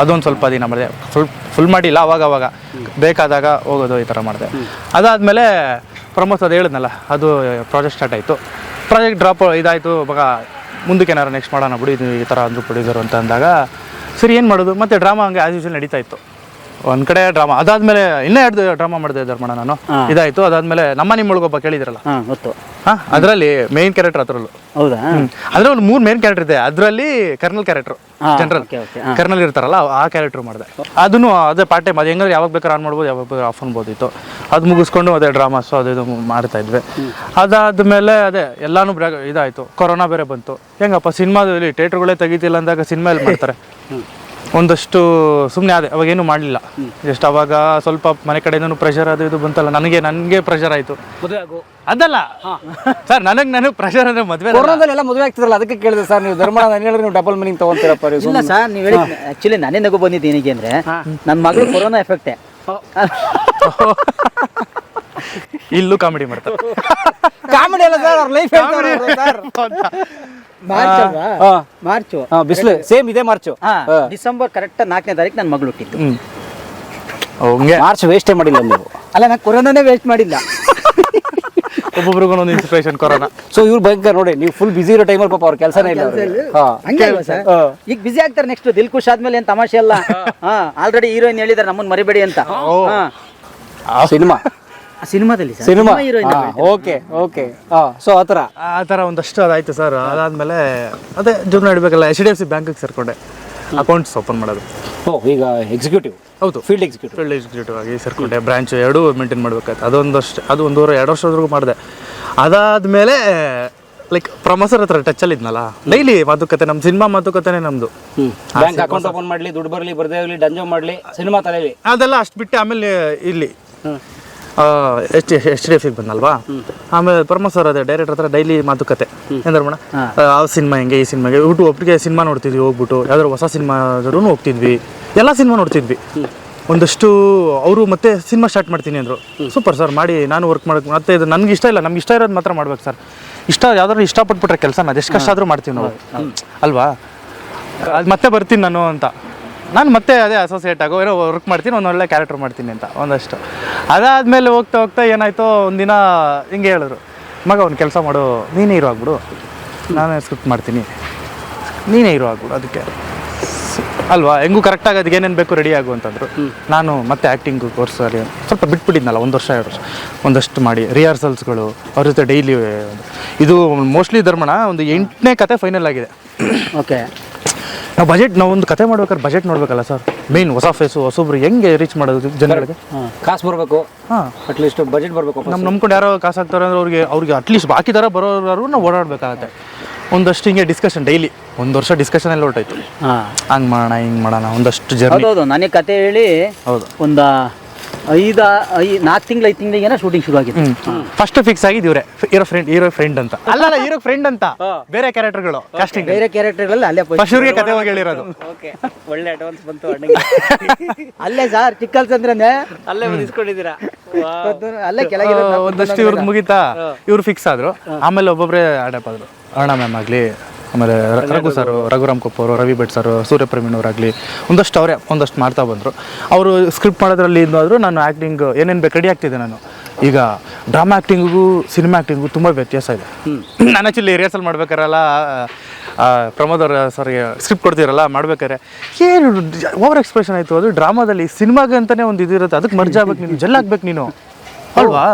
ಅದೊಂದು ಸ್ವಲ್ಪ ದಿನ ಮಾಡಿದೆ. ಫುಲ್ ಫುಲ್ ಮಾಡಿಲ್ಲ, ಅವಾಗ ಅವಾಗ. ಬೇಕಾದಾಗ ಹೋಗೋದು ಈ ಥರ ಮಾಡಿದೆ. ಅದಾದಮೇಲೆ ಪ್ರಮೋದ್ ಅದು ಹೇಳಿದ್ನಲ್ಲ, ಅದು ಪ್ರಾಜೆಕ್ಟ್ ಸ್ಟಾರ್ಟ್ ಆಯಿತು. ಪ್ರಾಜೆಕ್ಟ್ ಡ್ರಾಪ್ ಇದಾಯಿತು ಮಗ ಮುಂದಕ್ಕೆ ಏನಾರು ನೆಕ್ಸ್ಟ್ ಮಾಡೋಣ ಬಿಡಿ ಈ ಥರ ಅಂದರು ಪ್ರೊಡ್ಯೂಸರು ಅಂತ ಅಂದಾಗ, ಸರಿ, ಏನು ಮಾಡೋದು? ಮತ್ತು ಡ್ರಾಮಾ ಹಂಗೆ ಆಸ್ ಯೂಶಲ್ ನಡೀತಾ ಇತ್ತು. ಒಂದು ಕಡೆ ಡ್ರಾಮಾ ಅದಾದ್ಮೇಲೆ ಇನ್ನೂ ಎರಡು ಡ್ರಾಮಾ ಮಾಡಿದೆ ಮಣ್ಣ ನಾನು. ಇದಾಯ್ತು. ಅದಾದ್ಮೇಲೆ ನಮ್ಮ ನಿಮ್ಮೊಳಗೊಬ್ಬ ಕೇಳಿದ್ರಲ್ಲ ಹಾ ಗೊತ್ತು. ಹಾಂ ಅದರಲ್ಲಿ ಮೇನ್ ಕ್ಯಾರೆಕ್ಟರ್ ಅದ್ರಲ್ಲೂ. ಹೌದಾ? ಅದ್ರ ಒಂದು ಮೂರು ಮೇನ್ ಕ್ಯಾರೆಕ್ಟರ್ ಇದೆ. ಅದರಲ್ಲಿ ಕರ್ನಲ್ ಕ್ಯಾರೆಕ್ಟರ್ ಹಾ, ಜನರಲ್ okay, okay, ಕರ್ನಲ್ ಇರ್ತಾರಲ್ಲ ಆ ಕ್ಯಾರೆಕ್ಟರ್ ಮಾಡಿದೆ. ಅದನ್ನು ಅದೇ ಪಾರ್ಟ್ ಟೈಮ್ ಅದು ಹೆಂಗಂದ್ರೆ ಯಾವಾಗ ಬೇಕಾದ್ರೆ ಆನ್ ಮಾಡ್ಬೋದು ಯಾವಾಗ ಬೇಕಾದ್ರೆ ಆಫ್ ಅನ್ಬೋದಿತ್ತು. ಅದು ಮುಗಿಸ್ಕೊಂಡು ಅದೇ ಡ್ರಾಮಾಸು ಅದು ಇದು ಮಾಡ್ತಾ ಇದ್ವಿ. ಅದಾದ್ಮೇಲೆ ಅದೇ ಎಲ್ಲಾನು ಇದಾಯ್ತು. ಕೊರೋನಾ ಬೇರೆ ಬಂತು. ಹೆಂಗಪ್ಪ ಸಿನಿಮಾದಲ್ಲಿ ಥಿಯೇಟರ್ಗಳೇ ತೆಗಿತಿಲ್ಲ ಅಂದಾಗ ಸಿನಿಮಾ ಎಲ್ಲಿ ಮಾಡ್ತಾರೆ? ಒಂದಷ್ಟು ಸುಮ್ಮನೆ ಅದೇ ಅವಾಗೇನು ಮಾಡಲಿಲ್ಲ. ಜಸ್ಟ್ ಅವಾಗ ಸ್ವಲ್ಪ ಮನೆ ಕಡೆಯಿಂದನೂ ಪ್ರೆಷರ್ ಅದು ಇದು ಬಂತಲ್ಲ ನನಗೆ ನನಗೆ ಪ್ರೆಷರ್ ಆಯಿತು. ಮದುವೆ ಆಗು. ಅದಲ್ಲ? ಸರ್ ನನಗೆ ನನಗೆ ಪ್ರೆಷರ್ ಅಂದರೆ ಮದುವೆ ಕೊರೋನಾದಲ್ಲಿ ಎಲ್ಲ ಮದುವೆ ಆಗ್ತಿರಲ್ಲ ಅದಕ್ಕೆ ಕೇಳಿದೆ ಸರ್ ನೀವು ಧರ್ಮ ನಾನು ಹೇಳಿದ್ರೆ ನೀವು ಡಬಲ್ ಮೀನಿಂಗ್ ತಗೊಂತೀರಪ್ಪ ನೀವು ಇಲ್ಲ ಸರ್ ನೀವು ಹೇಳಿ ಆ್ಯಕ್ಚುಲಿ ನಾನೇ ನಗು ಬಂದಿದ್ದೀನಿ ಏನಿಗೆ ಅಂದರೆ ನನ್ನ ಮಗಳು ಕೊರೋನಾ ಎಫೆಕ್ಟೇ ಇಲ್ಲೂ ಕಾಮಿಡಿ ಮಾಡ್ತಾರೆ. ಕಾಮಿಡಿ ಅಲ್ಲ ಸರ್ ಅವ್ರ ಲೈಫ್ ಹೇಳ್ತಾರೆ ಸರ್ ಮಾರ್ಚ್ ಅಲ್ವಾ? ಹಾ. ಮಾರ್ಚು. ಹಾ, ಬಿಸಿಲು. ಸೇಮ್ ಇದೆ ಮಾರ್ಚ್. ಹಾ ಡಿಸೆಂಬರ್ ಕರೆಕ್ಟ್ ನಾಲ್ಕನೇ ತಾರೀಕು ನನ್ನ ಮಗಳು ಹುಟ್ಟಿದ್ದು. ಹಂಗೆ. ಮಾರ್ಚ್ ವೇಸ್ಟೇ ಮಾಡಿಲ್ಲ ನೀವು. ಅಲ್ಲ ನಾನು ಕೊರೋನಾನೇ ವೇಸ್ಟ್ ಮಾಡಿಲ್ಲ. ಒಬ್ಬೊಬ್ರಿಗೂ ಒಂದು ಇನ್ಸ್ಪಿರೇಷನ್ ಕೊರೋನಾ. ಸೊ ಇವ್ರು ಭಯಂಕರ ನೋಡಿ ನೀವು ಫುಲ್ ಬಿಸಿ ಇರೋ ಟೈಮಲ್ಲಿ ಪಾಪ ಅವ್ರ ಕೆಲಸನೇ ಇಲ್ಲ ಅವ್ರಿಗೆ. ಹಾ. ಹಂಗೆ ಅಲ್ವಾ ಸರ್? ಹಾ. ಈಗ ಬಿಸಿ ಆಗ್ತಾರೆ ನೆಕ್ಸ್ಟ್ ದಿಲ್ ಖುಷ್ ಆದ್ಮೇಲೆ ಏನ್ ತಮಾಷೆ ಅಲ್ಲ? ಹಾ. ಆಲ್ರೆಡಿ ಹೀರೋಯಿನ್ ಹೇಳಿದಾರೆ ನಮ್ಮನ್ನ ಮರಿಬೇಡಿ ಅಂತ. ಹಾ. ಸಿನಿಮಾ ಸಿನಿಮಾದಲ್ಲಿ sir? Cinema? Okay okay. So ಆ ಥರ? ಆ ಥರ ಒಂದಷ್ಟು ಅದಾಯ್ತು ಸರ್. ಅದಾದ್ಮೇಲೆ ಅದೇ ಜೀವನ ನಡಿಬೇಕಲ್ಲ ಎಚ್ ಡಿ ಎಫ್ ಸಿ ಬ್ಯಾಂಕಿಗೆ ಸೇರ್ಕೊಂಡೆ. ಅಕೌಂಟ್ಸ್ ಓಪನ್ ಮಾಡೋದು. ಓ ಈಗ ಎಕ್ಸಿಕ್ಯೂಟಿವ್ ಹೌದು. ಫೀಲ್ಡ್ ಎಕ್ಸಿಕ್ಯೂಟಿವ್ ಫೀಲ್ಡ್ ಎಕ್ಸಿಕ್ಯೂಟಿವ್ ಆಗಿ ಸೇರ್ಕೊಂಡೆ. ಬ್ರಾಂಚ್ ಎರಡು ಮೇಂಟೈನ್ ಮಾಡ್ಬೇಕಾಯ್ತು. ಅದೊಂದಷ್ಟು ಅದು ಒಂದೂವರೆ ಎರಡು ವರ್ಷದವರೆಗೂ ಮಾಡಿದೆ. ಅದಾದ್ಮೇಲೆ ಲೈಕ್ ಪ್ರಮೋಸರ್ ಹತ್ರ ಅಲ್ಲಿ ಇದ್ನಲ್ಲ ಡೈಲಿ ಮಾತುಕತೆ ನಮ್ಮ ಸಿನಿಮಾ ಮಾತುಕತೆನೇ ನಮ್ದು. ಬ್ಯಾಂಕ್ ಅಕೌಂಟ್ ಓಪನ್ ಮಾಡ್ಲಿ ದುಡ್ಡು ಬರಲಿ ಬರ್ದೇ ಆಗಲಿ ಡಂಜೋ ಮಾಡ್ಲಿ ಸಿನಿಮಾ ತಲೆಯಲ್ಲಿ ಅದೆಲ್ಲ ಅಷ್ಟು ಬಿಟ್ಟು ಆಮೇಲೆ ಇಲ್ಲಿ. ಎಚ್ ಎಚ್ ಡಿ ಎಫ್ ಬಂದಲ್ವಾ? ಆಮೇಲೆ ಪರಮ ಸರ್ ಅದೇ ಡೈರೆಕ್ಟರ್ ಹತ್ರ ಡೈಲಿ ಮಾತುಕತೆ ಎಂದ್ರಮಣ ಆ ಸಿನಿಮಾ ಹೆಂಗೆ ಈ ಸಿನಿಮಾಗೆ ಊಟ ಒಬ್ರಿಗೆ ಸಿನಿಮಾ ನೋಡ್ತಿದ್ವಿ ಹೋಗ್ಬಿಟ್ಟು. ಯಾವ್ದಾದ್ರು ಹೊಸ ಸಿನಿಮಾ ಹೋಗ್ತಿದ್ವಿ. ಎಲ್ಲ ಸಿನಿಮಾ ನೋಡ್ತಿದ್ವಿ. ಒಂದಷ್ಟು ಅವರು ಮತ್ತೆ ಸಿನಿಮಾ ಸ್ಟಾರ್ಟ್ ಮಾಡ್ತೀನಿ ಅಂದರು. ಸೂಪರ್ ಸರ್ ಮಾಡಿ ನಾನು ವರ್ಕ್ ಮಾಡೋಕ್ಕೆ ಮತ್ತೆ ಇದು ನನಗೆ ಇಷ್ಟ ಇಲ್ಲ. ನಮ್ಗೆ ಇಷ್ಟ ಇರೋದು ಮಾತ್ರ ಮಾಡ್ಬೇಕು ಸರ್ ಇಷ್ಟ ಯಾವ್ದಾದ್ರು ಇಷ್ಟಪಟ್ಬಿಟ್ರೆ ಕೆಲಸ ಅದೆಷ್ಟು ಕಷ್ಟ ಆದರೂ ಮಾಡ್ತೀವಿ ನಾವು. ಅಲ್ವಾ? ಅದು ಮತ್ತೆ ಬರ್ತೀನಿ ನಾನು ಅಂತ. ನಾನು ಮತ್ತೆ ಅದೇ ಅಸೋಸಿಯೇಟ್ ಆಗೋ ಏನೋ ವರ್ಕ್ ಮಾಡ್ತೀನಿ ಒಂದು ಒಳ್ಳೆ ಕ್ಯಾರೆಕ್ಟರ್ ಮಾಡ್ತೀನಿ ಅಂತ ಒಂದಷ್ಟು. ಅದಾದಮೇಲೆ ಹೋಗ್ತಾ ಹೋಗ್ತಾ ಏನಾಯಿತು ಒಂದಿನ ಹಿಂಗೆ ಹೇಳಿದ್ರು ಮಗ ಒಂದು ಕೆಲಸ ಮಾಡು ನೀನೇ ಹೀರೋ ಆಗ್ಬಿಡು. ನಾನೇ ಸ್ಕ್ರಿಪ್ಟ್ ಮಾಡ್ತೀನಿ. ನೀನೇ ಹೀರೋ ಆಗ್ಬಿಡು ಅದಕ್ಕೆ. ಅಲ್ವಾ? ಹೆಂಗೂ ಕರೆಕ್ಟಾಗಿ ಅದಕ್ಕೆ ಏನೇನು ಬೇಕು ರೆಡಿ ಆಗು ಅಂತಂದ್ರು. ನಾನು ಮತ್ತೆ ಆ್ಯಕ್ಟಿಂಗ್ ಕೋರ್ಸಲ್ಲಿ ಸ್ವಲ್ಪ ಬಿಟ್ಬಿಟ್ಟಿದ್ನಲ್ಲ ಒಂದು ವರ್ಷ ಎರಡು ವರ್ಷ ಒಂದಷ್ಟು ಮಾಡಿ ರಿಹರ್ಸಲ್ಸ್ಗಳು ಅವ್ರ ಜೊತೆ ಡೈಲಿ ಇದು ಮೋಸ್ಟ್ಲಿ ಧರ್ಮಣ ಒಂದು ಎಂಟನೇ ಕತೆ ಫೈನಲ್ ಆಗಿದೆ. ಓಕೆ ನಾವು ಬಜೆಟ್ ನಾವು ಒಂದು ಕತೆ ಮಾಡ್ಬೇಕಾದ್ರೆ ಬಜೆಟ್ ನೋಡ್ಬೇಕಲ್ಲ ಸರ್ ಮೇನ್ ಹೊಸ ಫೇಸು ಹೊಸೊಬ್ರು ಹೆಂಗೆ ರೀಚ್ ಮಾಡೋದು ಜನಗಳಿಗೆ? ಕಾಸು ಬರಬೇಕು. ಹಾಂ. ಅಟ್ಲೀಸ್ಟ್ ಬಜೆಟ್ ಬರಬೇಕು ನಮ್ಮ ನಂಬ್ಕೊಂಡು ಯಾರೋ ಕಾಸು ಹಾಕ್ತಾರೆ ಅಂದ್ರೆ ಅವ್ರಿಗೆ ಅವ್ರಿಗೆ ಅಟ್ಲೀಸ್ಟ್ ಬಾಕಿ ಥರ ಬರೋರು ನಾವು ಓಡಾಡಬೇಕಾಗತ್ತೆ. ಒಂದಷ್ಟು ಹಿಂಗೆ ಡಿಸ್ಕಷನ್ ಡೈಲಿ ಒಂದು ವರ್ಷ ಡಿಸ್ಕಷನ್ ಎಲ್ಲ ಹೊರಟಾಯ್ತು. ಹಾಂ. ಹಂಗೆ ಮಾಡೋಣ ಹಿಂಗೆ ಮಾಡೋಣ ಒಂದಷ್ಟು ಜನ ಹೌದು ನನಗೆ ಕತೆ ಹೇಳಿ ಹೌದು. ಒಂದು ಐದು ಐ ನಾಲ್ಕು ತಿಂಗಳು ಐದು ತಿಂಗಳಿಗೆ ಶೂಟಿಂಗ್ ಶುರು ಆಗಿದೆ ಫಸ್ಟ್ ಫಿಕ್ಸ್ ಆಗಿದ್ದು ಇವರೇ. ಹೀರೋ ಫ್ರೆಂಡ್ ಹೀರೋ ಫ್ರೆಂಡ್ ಅಂತ. ಅಲ್ಲ ಅಲ್ಲ ಹೀರೋ ಫ್ರೆಂಡ್ ಅಂತ. ಬೇರೆ ಕ್ಯಾರೆಕ್ಟರ್ಗಳು ಕಾಸ್ಟಿಂಗ್ ಬೇರೆ ಕ್ಯಾರೆಕ್ಟರ್ಗಳಲ್ಲಿ ಅಲ್ಲೇ ಫಸ್ಟ್ ಇವ್ರಿಗೆ ಕತೆ ಹೋಗಿ ಹೇಳಿರೋದು. ಓಕೆ ಒಳ್ಳೆ ಅಡ್ವಾನ್ಸ್ ಬಂತು ಅಲ್ಲೇ ಸರ್ ಚಿಕ್ಕಲ್ಸ್ ಅಂದ್ರೆ ಅಲ್ಲೇ ಬಂದಿಸ್ಕೊಂಡಿದ್ದೀರಾ? ಅಲ್ಲೇ ಕೆಳಗೆ ಒಂದಷ್ಟು ಇವ್ರದ್ದು ಮುಗಿತಾ ಇವ್ರು ಫಿಕ್ಸ್ ಆದ್ರು. ಆಮೇಲೆ ಒಬ್ಬೊಬ್ಬರೇ ಅಡಪ್ ಆದ್ರು. ಅರುಣ ಮ್ಯಾಮ್ ಆಗಲಿ ಆಮೇಲೆ ರ- ರಘು ಸರ್ ರಘುರಾಮ್ ಕಪ್ ಅವರು ರವಿ ಭಟ್ ಸರ್ ಅವರಾಗಲಿ ಒಂದಷ್ಟು ಅವರೇ ಒಂದಷ್ಟು ಮಾಡ್ತಾ ಬಂದರು. ಅವರು ಸ್ಕ್ರಿಪ್ಟ್ ಮಾಡೋದ್ರಲ್ಲಿ ಇದಾದರೂ ನಾನು ಆ್ಯಕ್ಟಿಂಗ್ ಏನೇನು ಬೇಕು ರೆಡಿ ಆಗ್ತಿದ್ದೆ ನಾನು. ಈಗ ಡ್ರಾಮಾ ಆ್ಯಕ್ಟಿಂಗಿಗೂ ಸಿನಿಮಾ ಆ್ಯಕ್ಟಿಂಗು ತುಂಬ ವ್ಯತ್ಯಾಸ ಇದೆ. ನಾನು ಆ್ಯಕ್ಚುಲಿ ರಿಹರ್ಸಲ್ ಮಾಡ್ಬೇಕಾರಲ್ಲ ಆ, ಪ್ರಮೋದ್ ಅವರ ಸರ್ಗೆ ಸ್ಕ್ರಿಪ್ಟ್ ಕೊಡ್ತೀರಲ್ಲ ಮಾಡ್ಬೇಕಾರೆ. ಏನು ಓವರ್ ಎಕ್ಸ್ಪ್ರೆಷನ್ ಆಯಿತು ಅದು ಡ್ರಾಮಾದಲ್ಲಿ ಸಿನಿಮಾಗೆ ಅಂತಲೇ ಒಂದು ಇದಿರುತ್ತೆ ಅದಕ್ಕೆ ಮರ್ಜ್ ಆಗ್ಬೇಕು ನೀನು ಜಲ್ಲಾಗಬೇಕು ಆಗ್ಬೇಕು ನೀನು. ಅಲ್ವಾ?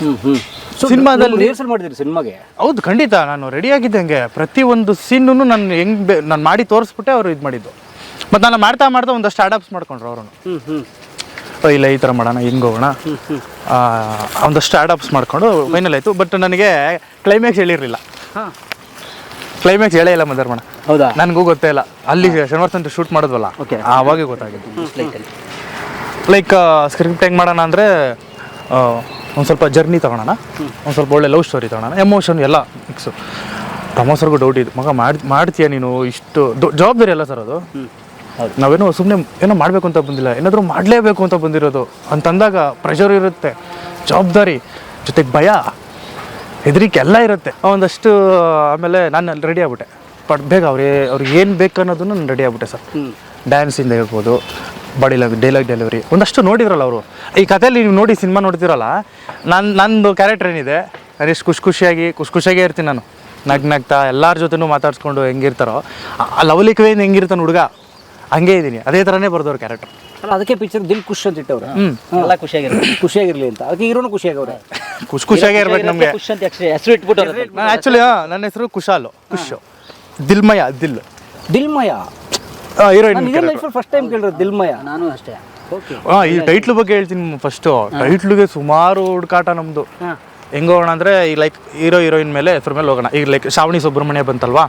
ಹ್ಮ್ ಹ್ಮ್. ಸಿನಿಮಾದಲ್ಲಿ ರಿಹರ್ಸಲ್ ಮಾಡಿದ್ರಿ ಸಿನಿಮಾಗೆ? ಹೌದು ಖಂಡಿತ. ನಾನು ರೆಡಿ ಆಗಿದ್ದೆ ಹಂಗೆ ಪ್ರತಿ ಒಂದು ಸೀನು ನಾನು ಹೆಂಗ್ ಬೇ ನಾನು ಮಾಡಿ ತೋರಿಸ್ಬಿಟ್ಟೆ ಅವರು ಇದು ಮಾಡಿದ್ದು. ಮತ್ತು ನಾನು ಮಾಡ್ತಾ ಮಾಡ್ತಾ ಒಂದಷ್ಟು ಸ್ಟಾರ್ಟ್ಅಪ್ಸ್ ಮಾಡ್ಕೊಂಡ್ರು ಅವರು ಹ್ಮ್ ಹ್ಮ್. ಇಲ್ಲ ಈ ಥರ ಮಾಡೋಣ ಹಿಂಗೆ ಹೋಗೋಣ. ಆ, ಒಂದಷ್ಟು ಸ್ಟಾರ್ಟ್ಅಪ್ಸ್ ಮಾಡಿಕೊಂಡು ಫೈನಲ್ ಆಯಿತು. ಬಟ್ ನನಗೆ ಕ್ಲೈಮ್ಯಾಕ್ಸ್ ಹೇಳಿರಲಿಲ್ಲ. ಹಾಂ. ಕ್ಲೈಮ್ಯಾಕ್ಸ್ ಹೇಳೇ ಇಲ್ಲ ಮದರ್ಮಣ. ಹೌದಾ? ನನಗೂ ಗೊತ್ತೇ ಇಲ್ಲ. ಅಲ್ಲಿ ಶನಿವಾರ ಸಂತೆ ಶೂಟ್ ಮಾಡಿದ್ವಲ್ಲ Okay. ಆವಾಗೇ ಗೊತ್ತಾಗಿದ್ದು ಲೈಕ್ ಸ್ಕ್ರಿಪ್ಟ್ ಹೆಂಗೆ ಮಾಡೋಣ ಅಂದರೆ ಒಂದು ಸ್ವಲ್ಪ ಜರ್ನಿ ತಗೊಳೋಣ ಒಂದು ಸ್ವಲ್ಪ ಒಳ್ಳೆ ಲವ್ ಸ್ಟೋರಿ ತಗೊಳೋಣ ಎಮೋಷನ್ ಎಲ್ಲ ಮಿಕ್ಸು ಪ್ರಮೋಸರ್ಗೂ ಡೌಟ್ ಇದು. ಮಗ ಮಾಡಿ ಮಾಡ್ತೀಯ ನೀನು? ಇಷ್ಟು ದೊ- ಜವಾಬ್ದಾರಿ ಅಲ್ಲ ಸರ್ ಅದು. ನಾವೇನೋ ಸುಮ್ಮನೆ ಏನೋ ಮಾಡಬೇಕು ಅಂತ ಬಂದಿಲ್ಲ. ಏನಾದರೂ ಮಾಡಲೇಬೇಕು ಅಂತ ಬಂದಿರೋದು. ಅಂತಂದಾಗ ಪ್ರೆಷರ್ ಇರುತ್ತೆ. ಜವಾಬ್ದಾರಿ ಜೊತೆಗೆ ಭಯ ಹೆದರಿಕೆ ಎಲ್ಲ ಇರುತ್ತೆ. ಒಂದಷ್ಟು ಆಮೇಲೆ ನಾನು ರೆಡಿ ಆಗ್ಬಿಟ್ಟೆ. ಬಟ್ ಬೇಗ ಅವ್ರಿಗೆ ಅವ್ರಿಗೆ ಏನು ಬೇಕು ಅನ್ನೋದನ್ನು ನಾನು ರೆಡಿ ಆಗ್ಬಿಟ್ಟೆ ಸರ್ ಡ್ಯಾನ್ಸಿಂದ ಹೇಳ್ಬೋದು. ಬಾಡಿ ಡೇ ಡೈಲಾಗ್ ಡೆಲಿವರಿ ಒಂದಷ್ಟು ನೋಡಿದ್ರಲ್ಲ ಅವರು. ಈ ಕಥೆಯಲ್ಲಿ ನೀವು ನೋಡಿ ಸಿನಿಮಾ ನೋಡ್ತಿರಲ್ಲ ನನ್ನ ನಂದು ಕ್ಯಾರೆಕ್ಟರ್ ಏನಿದೆ ನಾನು ಎಷ್ಟು ಖುಷಿ ಖುಷಿಯಾಗಿ ಖುಷಿ ಖುಷಿಯಾಗೇ ಇರ್ತೀನಿ ನಾನು. ನಗ್ ನಗ್ತಾ ಎಲ್ಲರ ಜೊತೆನೂ ಮಾತಾಡ್ಸ್ಕೊಂಡು ಹೆಂಗಿರ್ತಾರೋ ಆ- ಆ ಲವಲಿಕವೇನು ಹೆಂಗಿರ್ತಾನೆ ಹುಡುಗ ಹಂಗೆ ಇದ್ದೀನಿ. ಅದೇ ಥರನೇ ಬರ್ದವ್ರ ಕ್ಯಾರೆಕ್ಟರ್ ಅಲ್ಲ ಅದಕ್ಕೆ ಪಿಕ್ಚರ್ ದಿಲ್ ಖುಷ್ ಅಂತ ಇಟ್ಟವ್ರು? ಹ್ಞೂ ಎಲ್ಲ ಖುಷಿಯಾಗಿರುತ್ತೆ ಖುಷಿಯಾಗಿರ್ಲಿ ಅಂತ. ಅದಕ್ಕೆ ಹೀರೋನು ಖುಷಿಯಾಗವ್ರೆ ಖುಷಿ ಖುಷಿಯಾಗೇ ಇರ್ಬೇಕು ನಮಗೆ. ಖುಷಿ ಅಂತ ಹೆಸರು ಹೆಸರು ಇಟ್ಬಿಟ್ಟು ನಾನು ಆ್ಯಕ್ಚುಲಿ ನನ್ನ ಹೆಸರು ಖುಷಾಲು ಖುಷು ದಿಲ್ಮಯ ದಿಲ್. ದಿಲ್ಮಯ. ಹೀರೋಯಿನ್ ಇದೇ ಫಸ್ಟ್ ಟೈಮ್ ಕೇಳಿರೋದು ದಿಲ್ಮಯ ನಾನು ಅಷ್ಟೇ. ಹಾಂ ಈ ಟೈಟ್ಲ್ ಬಗ್ಗೆ ಹೇಳ್ತೀನಿ ಫಸ್ಟು ಟೈಟ್ಲ್ಗೆ ಸುಮಾರು ಹುಡುಕಾಟ ನಮ್ಮದು ಹೆಂಗ ಹೋಗೋಣ ಅಂದ್ರೆ ಈ ಲೈಕ್ ಹೀರೋ ಹೀರೋಯಿನ್ ಮೇಲೆ ಹೆಸರು ಮೇಲೆ ಹೋಗೋಣ. ಈಗ ಲೈಕ್ ಶ್ರಾವಣಿ ಸುಬ್ರಹ್ಮಣ್ಯ ಬಂತಲ್ವಾ?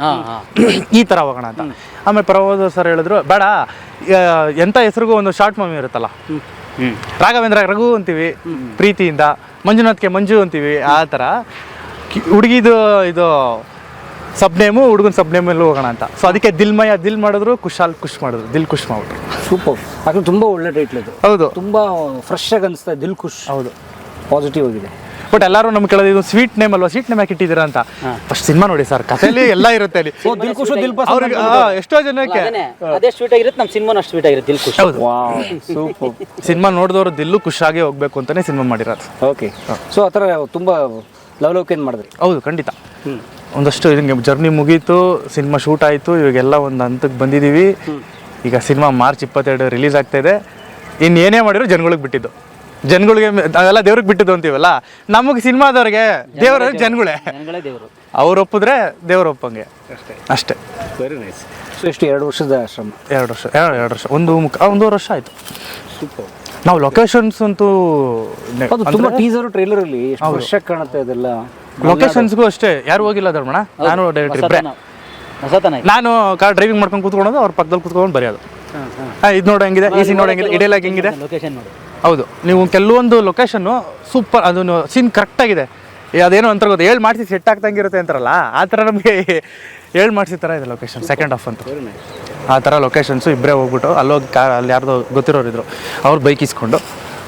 ಈ ತರ ಹೋಗೋಣ ಅಂತ. ಆಮೇಲೆ ಪ್ರವಾದ ಸರ್ ಹೇಳಿದ್ರು ಬೇಡ ಎಂತ ಎಂಥ ಹೆಸರಿಗೂ ಒಂದು ಶಾರ್ಟ್ ಮೂವಿ ಇರುತ್ತಲ್ಲ? ರಾಘವೇಂದ್ರ ರಘು ಅಂತೀವಿ ಪ್ರೀತಿಯಿಂದ. ಮಂಜುನಾಥ್ಗೆ ಮಂಜು ಅಂತೀವಿ ಆ ಥರ ಹುಡುಗಿದು ಇದು ಸಬ್ ನೇಮು ಹುಡುಗನ ಸಬ್ ನೇಮಲ್ಲಿ ಹೋಗೋಣ ಅಂತ. ಸೊ ಅದಕ್ಕೆ ದಿಲ್ಮಯ ದಿಲ್ ಮಾಡಿದ್ರು ಕುಶಾಲ್ ಖುಷ್ ಮಾಡಿದ್ರು ದಿಲ್ ಖುಷ್ ಮಾಡ್ಬಿಟ್ರು ಸೂಪರ್ ಯಾಕಂದ್ರೆ ತುಂಬಾ ಒಳ್ಳೆ ಟೈಟ್ಲ್ ಇದು. ಹೌದು. ತುಂಬಾ ಫ್ರೆಶ್ ಆಗಿ ಅನಿಸ್ತಾ ದಿಲ್ ಖುಷ್. ಹೌದು. ಪಾಸಿಟಿವ್ ಆಗಿದೆ. ಬಟ್ ಎಲ್ಲರೂ ನಮ್ಗೆ ಕೇಳೋದು ಇದು ಸ್ವೀಟ್ ನೇಮ್ ಅಲ್ವಾ? ಸ್ವೀಟ್ ನೇಮ್ ಯಾಕೆ ಇಟ್ಟಿದ್ದೀರಾ ಅಂತ? ಫಸ್ಟ್ ಸಿನಿಮಾ ನೋಡಿ ಸರ್ ಕಥೆಯಲ್ಲಿ ಎಲ್ಲ ಇರುತ್ತೆ ಅಲ್ಲಿ. ಓ ದಿಲ್ ಖುಷ್ ದಿಲ್ ಪಾಸ್ ಅವ್ರಿಗೆ ಎಷ್ಟೋ ಜನಕ್ಕೆ. ಅದೇ ಸ್ವೀಟ್ ಆಗಿರುತ್ತೆ ನಮ್ಮ ಸಿನಿಮಾ ಅಷ್ಟು ಸ್ವೀಟ್ ಆಗಿರುತ್ತೆ ದಿಲ್ ಖುಷ್. ಹೌದು. ಸೂಪರ್ ಸಿನಿಮಾ ನೋಡಿದವರು ದಿಲ್ಲು ಖುಷಿಯಾಗಿ ಹೋಗ್ಬೇಕು ಅಂತಾನೆ ಸಿನಿಮಾ ಮಾಡಿರೋದು. ಓಕೆ ಸೊ ಆ ಥರ ತುಂಬ ಲವ್ ಕೇನ್ ಮಾಡಿದ್ರಿ? ಹೌದು ಖಂಡಿತ. ಒಂದಷ್ಟು ಹಿಂಗೆ ಜರ್ನಿ ಮುಗೀತು ಸಿನಿಮಾ ಶೂಟ್ ಆಯಿತು ಇವಾಗೆಲ್ಲ ಒಂದು ಹಂತಕ್ಕೆ ಬಂದಿದ್ದೀವಿ ಈಗ ಸಿನಿಮಾ ಮಾರ್ಚ್ ಇಪ್ಪತ್ತೆರಡು ರಿಲೀಸ್ ಆಗ್ತಾ ಇದೆ. ಇನ್ನು ಏನೇ ಮಾಡಿದ್ರು ಜನಗಳಿಗೆ ಬಿಟ್ಟಿದ್ದು. ಜನಗಳಿಗೆ ನಾವೆಲ್ಲ ದೇವ್ರಿಗೆ ಬಿಟ್ಟಿದ್ದು ಅಂತೀವಲ್ಲ? ನಮಗೆ ಸಿನಿಮಾದವ್ರಿಗೆ ದೇವರ ಜನಗಳೇ. ಜನಗಳೇ ದೇವರು. ಅವ್ರು ಒಪ್ಪಿದ್ರೆ ದೇವ್ರು ಒಪ್ಪಂಗೆ. ಅಷ್ಟೇ. ವೆರಿ ನೈಸ್ ಸೊ ಎಷ್ಟು ಎರಡು ವರ್ಷದ ಆಶ್ರಮ? ಎರಡು ವರ್ಷ ಎರಡು ಎರಡು ವರ್ಷ. ಒಂದು ಮುಖ ಒಂದೂವರೆ ವರ್ಷ ಆಯಿತು. ಸೂಪರ್ ನಾವು ಲೊಕೇಶನ್ಸ್ ಅಂತೂ ನೆ- ಅದು ತುಂಬ ಟೀಸರ್ ಟ್ರೈಲರ್ ಅಲ್ಲಿ ಎಷ್ಟು ವರ್ಷಕ್ಕೆ ಕಾಣುತ್ತೆ ಅದೆಲ್ಲ? ಲೊಕೇಶನ್ಸ್ಗೂ ಅಷ್ಟೇ. ಯಾರು ಹೋಗಿಲ್ಲ ಧರ್ಮಣ ನಾನು ಡೈರೆಕ್ಟ್ ಇಬ್ಬರೇ ಹೊಸತನ. ನಾನು ಕಾರ್ ಡ್ರೈವಿಂಗ್ ಮಾಡ್ಕೊಂಡು ಕೂತ್ಕೊಳ್ಳೋದು ಅವ್ರ ಪಕ್ಕದಲ್ಲಿ ಕೂತ್ಕೊಂಡು ಬರೆಯೋದು. ಇದು ನೋಡೋ ಹೆಂಗಿದೆ ಈ ಸೀನ್ ನೋಡೋ ಹೆಂಗಿದೆ ಇಡೇಲಾಗಿ ಹೆಂಗಿದೆ? ಲೊಕೇಶನ್ ನೋಡಿ. ಹೌದು. ನೀವು ಕೆಲವೊಂದು ಲೊಕೇಶನ್ನು ಸೂಪರ್ ಅದು ಸೀನ್ ಕರೆಕ್ಟಾಗಿದೆ ಅದೇನೋ ಅಂತ ಗೊತ್ತು. ಹೇಳಿ ಮಾಡಿಸಿ ಸೆಟ್ ಆಗ್ತಂಗಿರುತ್ತೆ ಅಂತಾರಲ್ಲ ಆ ಥರ ನಮಗೆ ಹೇಳಿ ಮಾಡಿಸಿ ಥರ ಇದೆ ಲೊಕೇಶನ್ ಸೆಕೆಂಡ್ ಹಾಫ್ ಅಂತ. ಆ ಥರ ಲೊಕೇಶನ್ಸು ಇಬ್ಬರೇ ಹೋಗ್ಬಿಟ್ಟು ಅಲ್ಲೋಗಿ ಕಾರ್ ಅಲ್ಲಿ ಯಾರ್ದೋ ಗೊತ್ತಿರೋರು ಇದ್ರು ಅವ್ರು ಬೈಕ್ ಇಸ್ಕೊಂಡು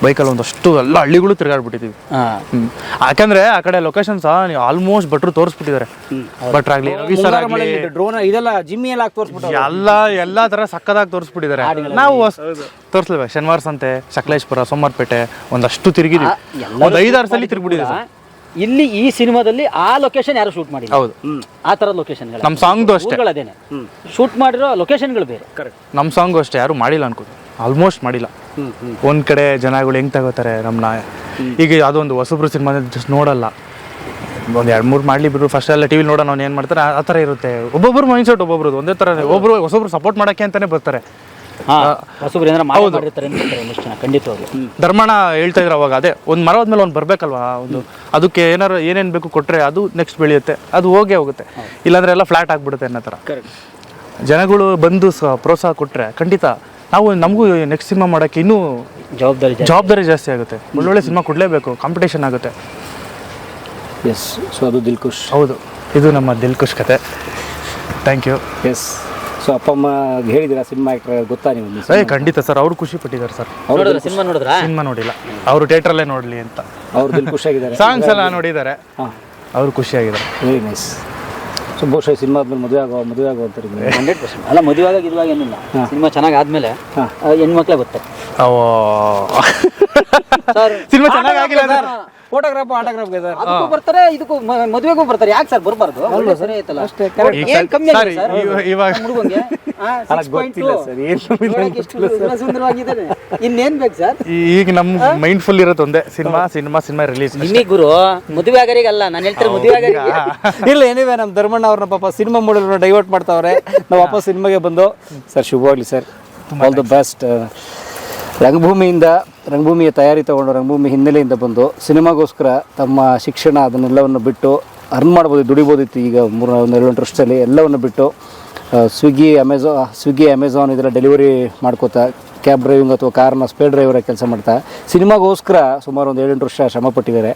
ಬೈಕಲ್ಲಿ ಒಂದಷ್ಟು ಎಲ್ಲ ಹಳ್ಳಿಗಳು ತಿರುಗಾಡ್ಬಿಟ್ಟಿದ್ದೀವಿ. ಯಾಕಂದ್ರೆ ಆ ಕಡೆ ಲೊಕೇಶನ್ ಲೊಕೇಶನ್ಸ್ ಆಲ್ಮೋಸ್ಟ್ ಭಟ್ರು ತೋರಿಸ್ಬಿಟ್ಟಿದ್ದಾರೆ ಭಟ್ರಾಗ್ಲಿ ರವಿ ಸರ್ ಆಗ್ಲಿ. ಡ್ರೋನ್ ಇದೆಲ್ಲ ಜಿಮ್ಮಿ ಎಲ್ಲ ತೋರಿಸ್ಬಿಟ್ಟು ಎಲ್ಲ ಎಲ್ಲಾ ತರ ಸಕ್ಕದಾಗಿ ತೋರಿಸ್ಬಿಟ್ಟಿದ್ದಾರೆ ನಾವು ತೋರಿಸ್ಲಿಲ್ಲ ಶನಿವಾರ ಸಂತೆ ಸಕಲೇಶ್ಪುರ ಸೋಮವಾರಪೇಟೆ ಒಂದಷ್ಟು ತಿರುಗಿದ್ವಿ. ಒಂದು ಐದಾರು ಸಲ ತಿರುಗಿಬಿಟ್ಟಿದೆ ಸರ್. ಇಲ್ಲಿ ಈ ಸಿನಿಮಾದಲ್ಲಿ ಆ ಲೊಕೇಶನ್ ಯಾರು ಶೂಟ್ ಮಾಡಿ ಹೌದು. ಆ ತರ ಲೊಕೇಶನ್ಗಳು ನಮ್ಮ ಸಾಂಗ್ದು ಅಷ್ಟೇ. ಶೂಟ್ ಮಾಡಿರೋ ಲೊಕೇಶನ್ಗಳು ಬೇರೆ. ನಮ್ಮ ಸಾಂಗ್ ಅಷ್ಟೇ ಯಾರು ಮಾಡಿಲ್ಲ ಅನ್ಕೋದು ಆಲ್ಮೋಸ್ಟ್ ಮಾಡಿಲ್ಲ. ಒಂದು ಕಡೆ ಜನಗಳು ಹೆಂಗ್ ತಗೋತಾರೆ ನಮ್ಮನ್ನ ಈಗ ಅದೊಂದು ಹೊಸಬ್ರು ಸಿನಿಮಾ ಜಸ್ಟ್ ನೋಡಲ್ಲ. ಒಂದು ಎರಡು ಮೂರು ಮಾಡ್ಲಿ ಬಿಡು ಫಸ್ಟ್ ಎಲ್ಲ ಟಿವಿ ನೋಡೋಣ ಅವ್ನು ಏನು ಮಾಡ್ತಾರೆ? ಆ- ಥರ ಇರುತ್ತೆ. ಒಬ್ಬೊಬ್ರು ಮೈಂಡ್ ಸೆಟ್ ಒಬ್ಬೊಬ್ರದ್ದು. ಒಂದೇ ಥರ ಒಬ್ಬರು ಹೊಸಬ್ರು ಸಪೋರ್ಟ್ ಮಾಡಕ್ಕೆ ಅಂತಾನೆ ಬರ್ತಾರೆ. ಧರ್ಮಣ ಹೇಳ್ತಾ ಇದ್ರು ಅವಾಗ ಅದೇ ಒಂದು ಮರ ಹೋದ್ಮೇಲೆ ಒಂದು ಬರಬೇಕಲ್ವಾ? ಒಂದು ಅದಕ್ಕೆ ಏನಾರು ಏನೇನು ಬೇಕು ಕೊಟ್ಟರೆ ಅದು ನೆಕ್ಸ್ಟ್ ಬೆಳೆಯುತ್ತೆ. ಅದು ಹೋಗೇ ಹೋಗುತ್ತೆ. ಇಲ್ಲಾಂದ್ರೆ ಎಲ್ಲ ಫ್ಲಾಟ್ ಆಗ್ಬಿಡುತ್ತೆ ಅನ್ನೋ ಥರ. ಜನಗಳು ಬಂದು ಸ ಪ್ರೋತ್ಸಾಹ ಕೊಟ್ಟರೆ ಖಂಡಿತ ನಾವು ನಮಗೂ ನೆಕ್ಸ್ಟ್ ಸಿನಿಮಾ ಮಾಡೋಕ್ಕೆ ಇನ್ನೂ ಜವಾಬ್ದಾರಿ ಜಾಸ್ತಿ. ಜವಾಬ್ದಾರಿ ಜಾಸ್ತಿ ಆಗುತ್ತೆ. ಒಳ್ಳೊಳ್ಳೆ ಸಿನಿಮಾ ಕೊಡಲೇಬೇಕು. ಕಾಂಪಿಟೇಷನ್ ಆಗುತ್ತೆ. ಎಸ್ ಸೊ ಅದು ದಿಲ್ ಖುಷ್ ಹೌದು. ಇದು ನಮ್ಮ ದಿಲ್ ಖುಷ್ ಕತೆ. ಥ್ಯಾಂಕ್ ಯು ಎಸ್ ಸೊ ಅಪ್ಪ ಅಮ್ಮ ಹೇಳಿದಿರಾ ಸಿನಿಮಾ ಆಕ್ಟರ್ ಗೊತ್ತಾ ನೀವು ಏ ಖಂಡಿತ ಸರ್. ಅವ್ರು ಖುಷಿ ಪಟ್ಟಿದ್ದಾರೆ ಸರ್. ನೋಡಿದ್ರ ಸಿನಿಮಾ ನೋಡಿದ್ರಾ? ಸಿನಿಮಾ ನೋಡಿಲ್ಲ. ಅವರು ಥಿಯೇಟ್ರಲ್ಲೇ ನೋಡಲಿ ಅಂತ. ಅವ್ರು ದಿಲ್ ಖುಷಿ ಆಗಿದ್ದಾರೆ. ಸಾಂಗ್ಸ್ ಎಲ್ಲ ನೋಡಿದ್ದಾರೆ. ಹಾಂ. ಅವರು ಖುಷಿಯಾಗಿದ್ದಾರೆ ವೆರಿ ನೈಸ್ ಸೊ ಬಹುಶಃ ಸಿನಿಮಾ ಆದ್ಮೇಲೆ ಮದುವೆ ಆಗೋ ಮದುವೆ ಆಗೋ ಅಂತಾರೆ. ಹಂಡ್ರೆಡ್ ಪರ್ಸೆಂಟ್ ಅಲ್ಲ ಮದುವೆಯಾಗ ಇರುವಾಗ ಏನಿಲ್ಲ. ಸಿನಿಮಾ ಚೆನ್ನಾಗಿ ಆದ್ಮೇಲೆ ಹೆಣ್ಮಕ್ಳೇ ಗೊತ್ತೆ. ಸಿನಿಮಾ ಚೆನ್ನಾಗಿ ಸರ್ ಫೋಟೋಗ್ರಾಫ್ ಆಟೋಗ್ರಾಫ್ ಸರ್ ಅದಕ್ಕೂ ಬರ್ತಾರೆ ಇದಕ್ಕೂ ಮ- ಮದುವೆಗೂ ಬರ್ತಾರೆ. ಯಾಕೆ ಸರ್ ಬರಬಾರ್ದು? ಅಲ್ವಾ ಸರಿ ಆಯ್ತಲ್ಲ ಅಷ್ಟೇ, ಏನ್ ಕಮ್ಮಿ ಸರ್, ಆಗಿದೆ ಸರ್ ಇವ- ಇವಾಗ ಹುಡುಗಂಗೆ? ಅಲ್ಲ ಗೊತ್ತಿಲ್ಲ ಸರ್ ಏನು ಸುಂದರವಾಗಿದ್ದಾನೆ. ಇನ್ನೇನ್ ಬೇಕು ಸರ್? ಈಗ ನಮ್ ಮೈಂಡ್ ಫುಲ್ ಇರೋದು ಒಂದೇ ಸಿನಿಮಾ ಸಿನಿಮಾ ಸಿನಿಮಾ ರಿಲೀಸ್ ನಿಮಗೆ ಗುರು ಮದುವೆ ಆಗರಿಗಲ್ಲ ನಾನು ಹೇಳ್ತಾರೆ ಮದುವೆ ಆಗರಿಗೆ. ಇಲ್ಲ ಏನಿವೆ ನಮ್ಮ ಧರ್ಮಣ್ಣ ಅವ್ರನ್ನ ಪಾಪ ಸಿನಿಮಾ ಮೂಡಲು ಡೈವರ್ಟ್ ಮಾಡ್ತಾವ್ರೆ. ನಾವು ವಾಪಸ್ ಸಿನಿಮಾಗೆ ಬಂದು ಸರ್ ಶುಭವಾಗ್ಲಿ ಸರ್. ಆಲ್ ದ ಬೆಸ್ಟ್ ರಂಗಭೂಮಿಯಿಂದ ರಂಗಭೂಮಿಯ ತಯಾರಿ ತಗೊಂಡು ರಂಗಭೂಮಿ ಹಿನ್ನೆಲೆಯಿಂದ ಬಂದು ಸಿನಿಮಾಗೋಸ್ಕರ ತಮ್ಮ ಶಿಕ್ಷಣ ಅದನ್ನೆಲ್ಲವನ್ನು ಬಿಟ್ಟು ಅರ್ನ್ ಮಾಡ್ಬೋದು, ದುಡಿಬೋದಿತ್ತು ಈಗ ಮೂರು ಒಂದು ಎರಡು ವರ್ಷದಲ್ಲಿ ಎಲ್ಲವನ್ನು ಬಿಟ್ಟು ಸ್ವಿಗ್ಗಿ ಅಮೆಝಾ ಸ್ವಿಗ್ಗಿ ಅಮೆಝಾನ್ ಇದೆಲ್ಲ ಡೆಲಿವರಿ ಮಾಡ್ಕೋತಾ ಕ್ಯಾಬ್ ಡ್ರೈವಿಂಗ್ ಅಥವಾ ಕಾರ್ನ ಸ್ಪೇಡ್ ಡ್ರೈವರ್ ಕೆಲಸ ಮಾಡ್ತಾ ಸಿನಿಮಾಗೋಸ್ಕರ ಸುಮಾರು ಒಂದು ಏಳೆಂಟು ವರ್ಷ ಶ್ರಮ ಪಟ್ಟಿದ್ದಾರೆ.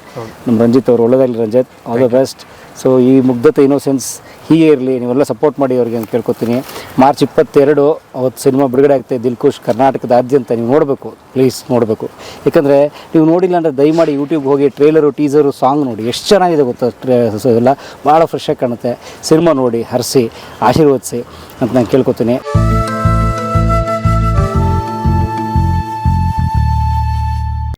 ನಮ್ಮ ರಂಜಿತ್ ಅವರು ಒಳ್ಳೆದಾಗಲಿ Ranjit all the best so ಈ ಮುಗ್ಧತೆ ಇನೋಸೆನ್ಸ್ ಹೀಗೆ ಇರಲಿ ನೀವೆಲ್ಲ ಸಪೋರ್ಟ್ ಮಾಡಿ ಅವ್ರಿಗೆ ಅಂತ ಕೇಳ್ಕೊತೀನಿ. ಮಾರ್ಚ್ ಇಪ್ಪತ್ತೆರಡು ಅವತ್ತು ಸಿನಿಮಾ ಬಿಡುಗಡೆ ಆಗ್ತದೆ ದಿಲ್ಖುಷ್ ಕರ್ನಾಟಕದಾದ್ಯಂತ ನೀವು ನೋಡಬೇಕು ಪ್ಲೀಸ್ ನೋಡಬೇಕು. ಯಾಕಂದರೆ ನೀವು ನೋಡಿಲ್ಲ ಅಂದರೆ ದಯಮಾಡಿ ಯೂಟ್ಯೂಬ್ಗೆ ಹೋಗಿ ಟ್ರೇಲರು ಟೀಸರು ಸಾಂಗ್ ನೋಡಿ. ಎಷ್ಟು ಚೆನ್ನಾಗಿದೆ ಗೊತ್ತಾ ಎಲ್ಲ ಭಾಳ ಫ್ರೆಶ್ ಆಗಿ ಕಾಣುತ್ತೆ. ಸಿನಿಮಾ ನೋಡಿ ಹರಿಸಿ ಆಶೀರ್ವದಿಸಿ ಅಂತ ನಾನು ಕೇಳ್ಕೊತೀನಿ.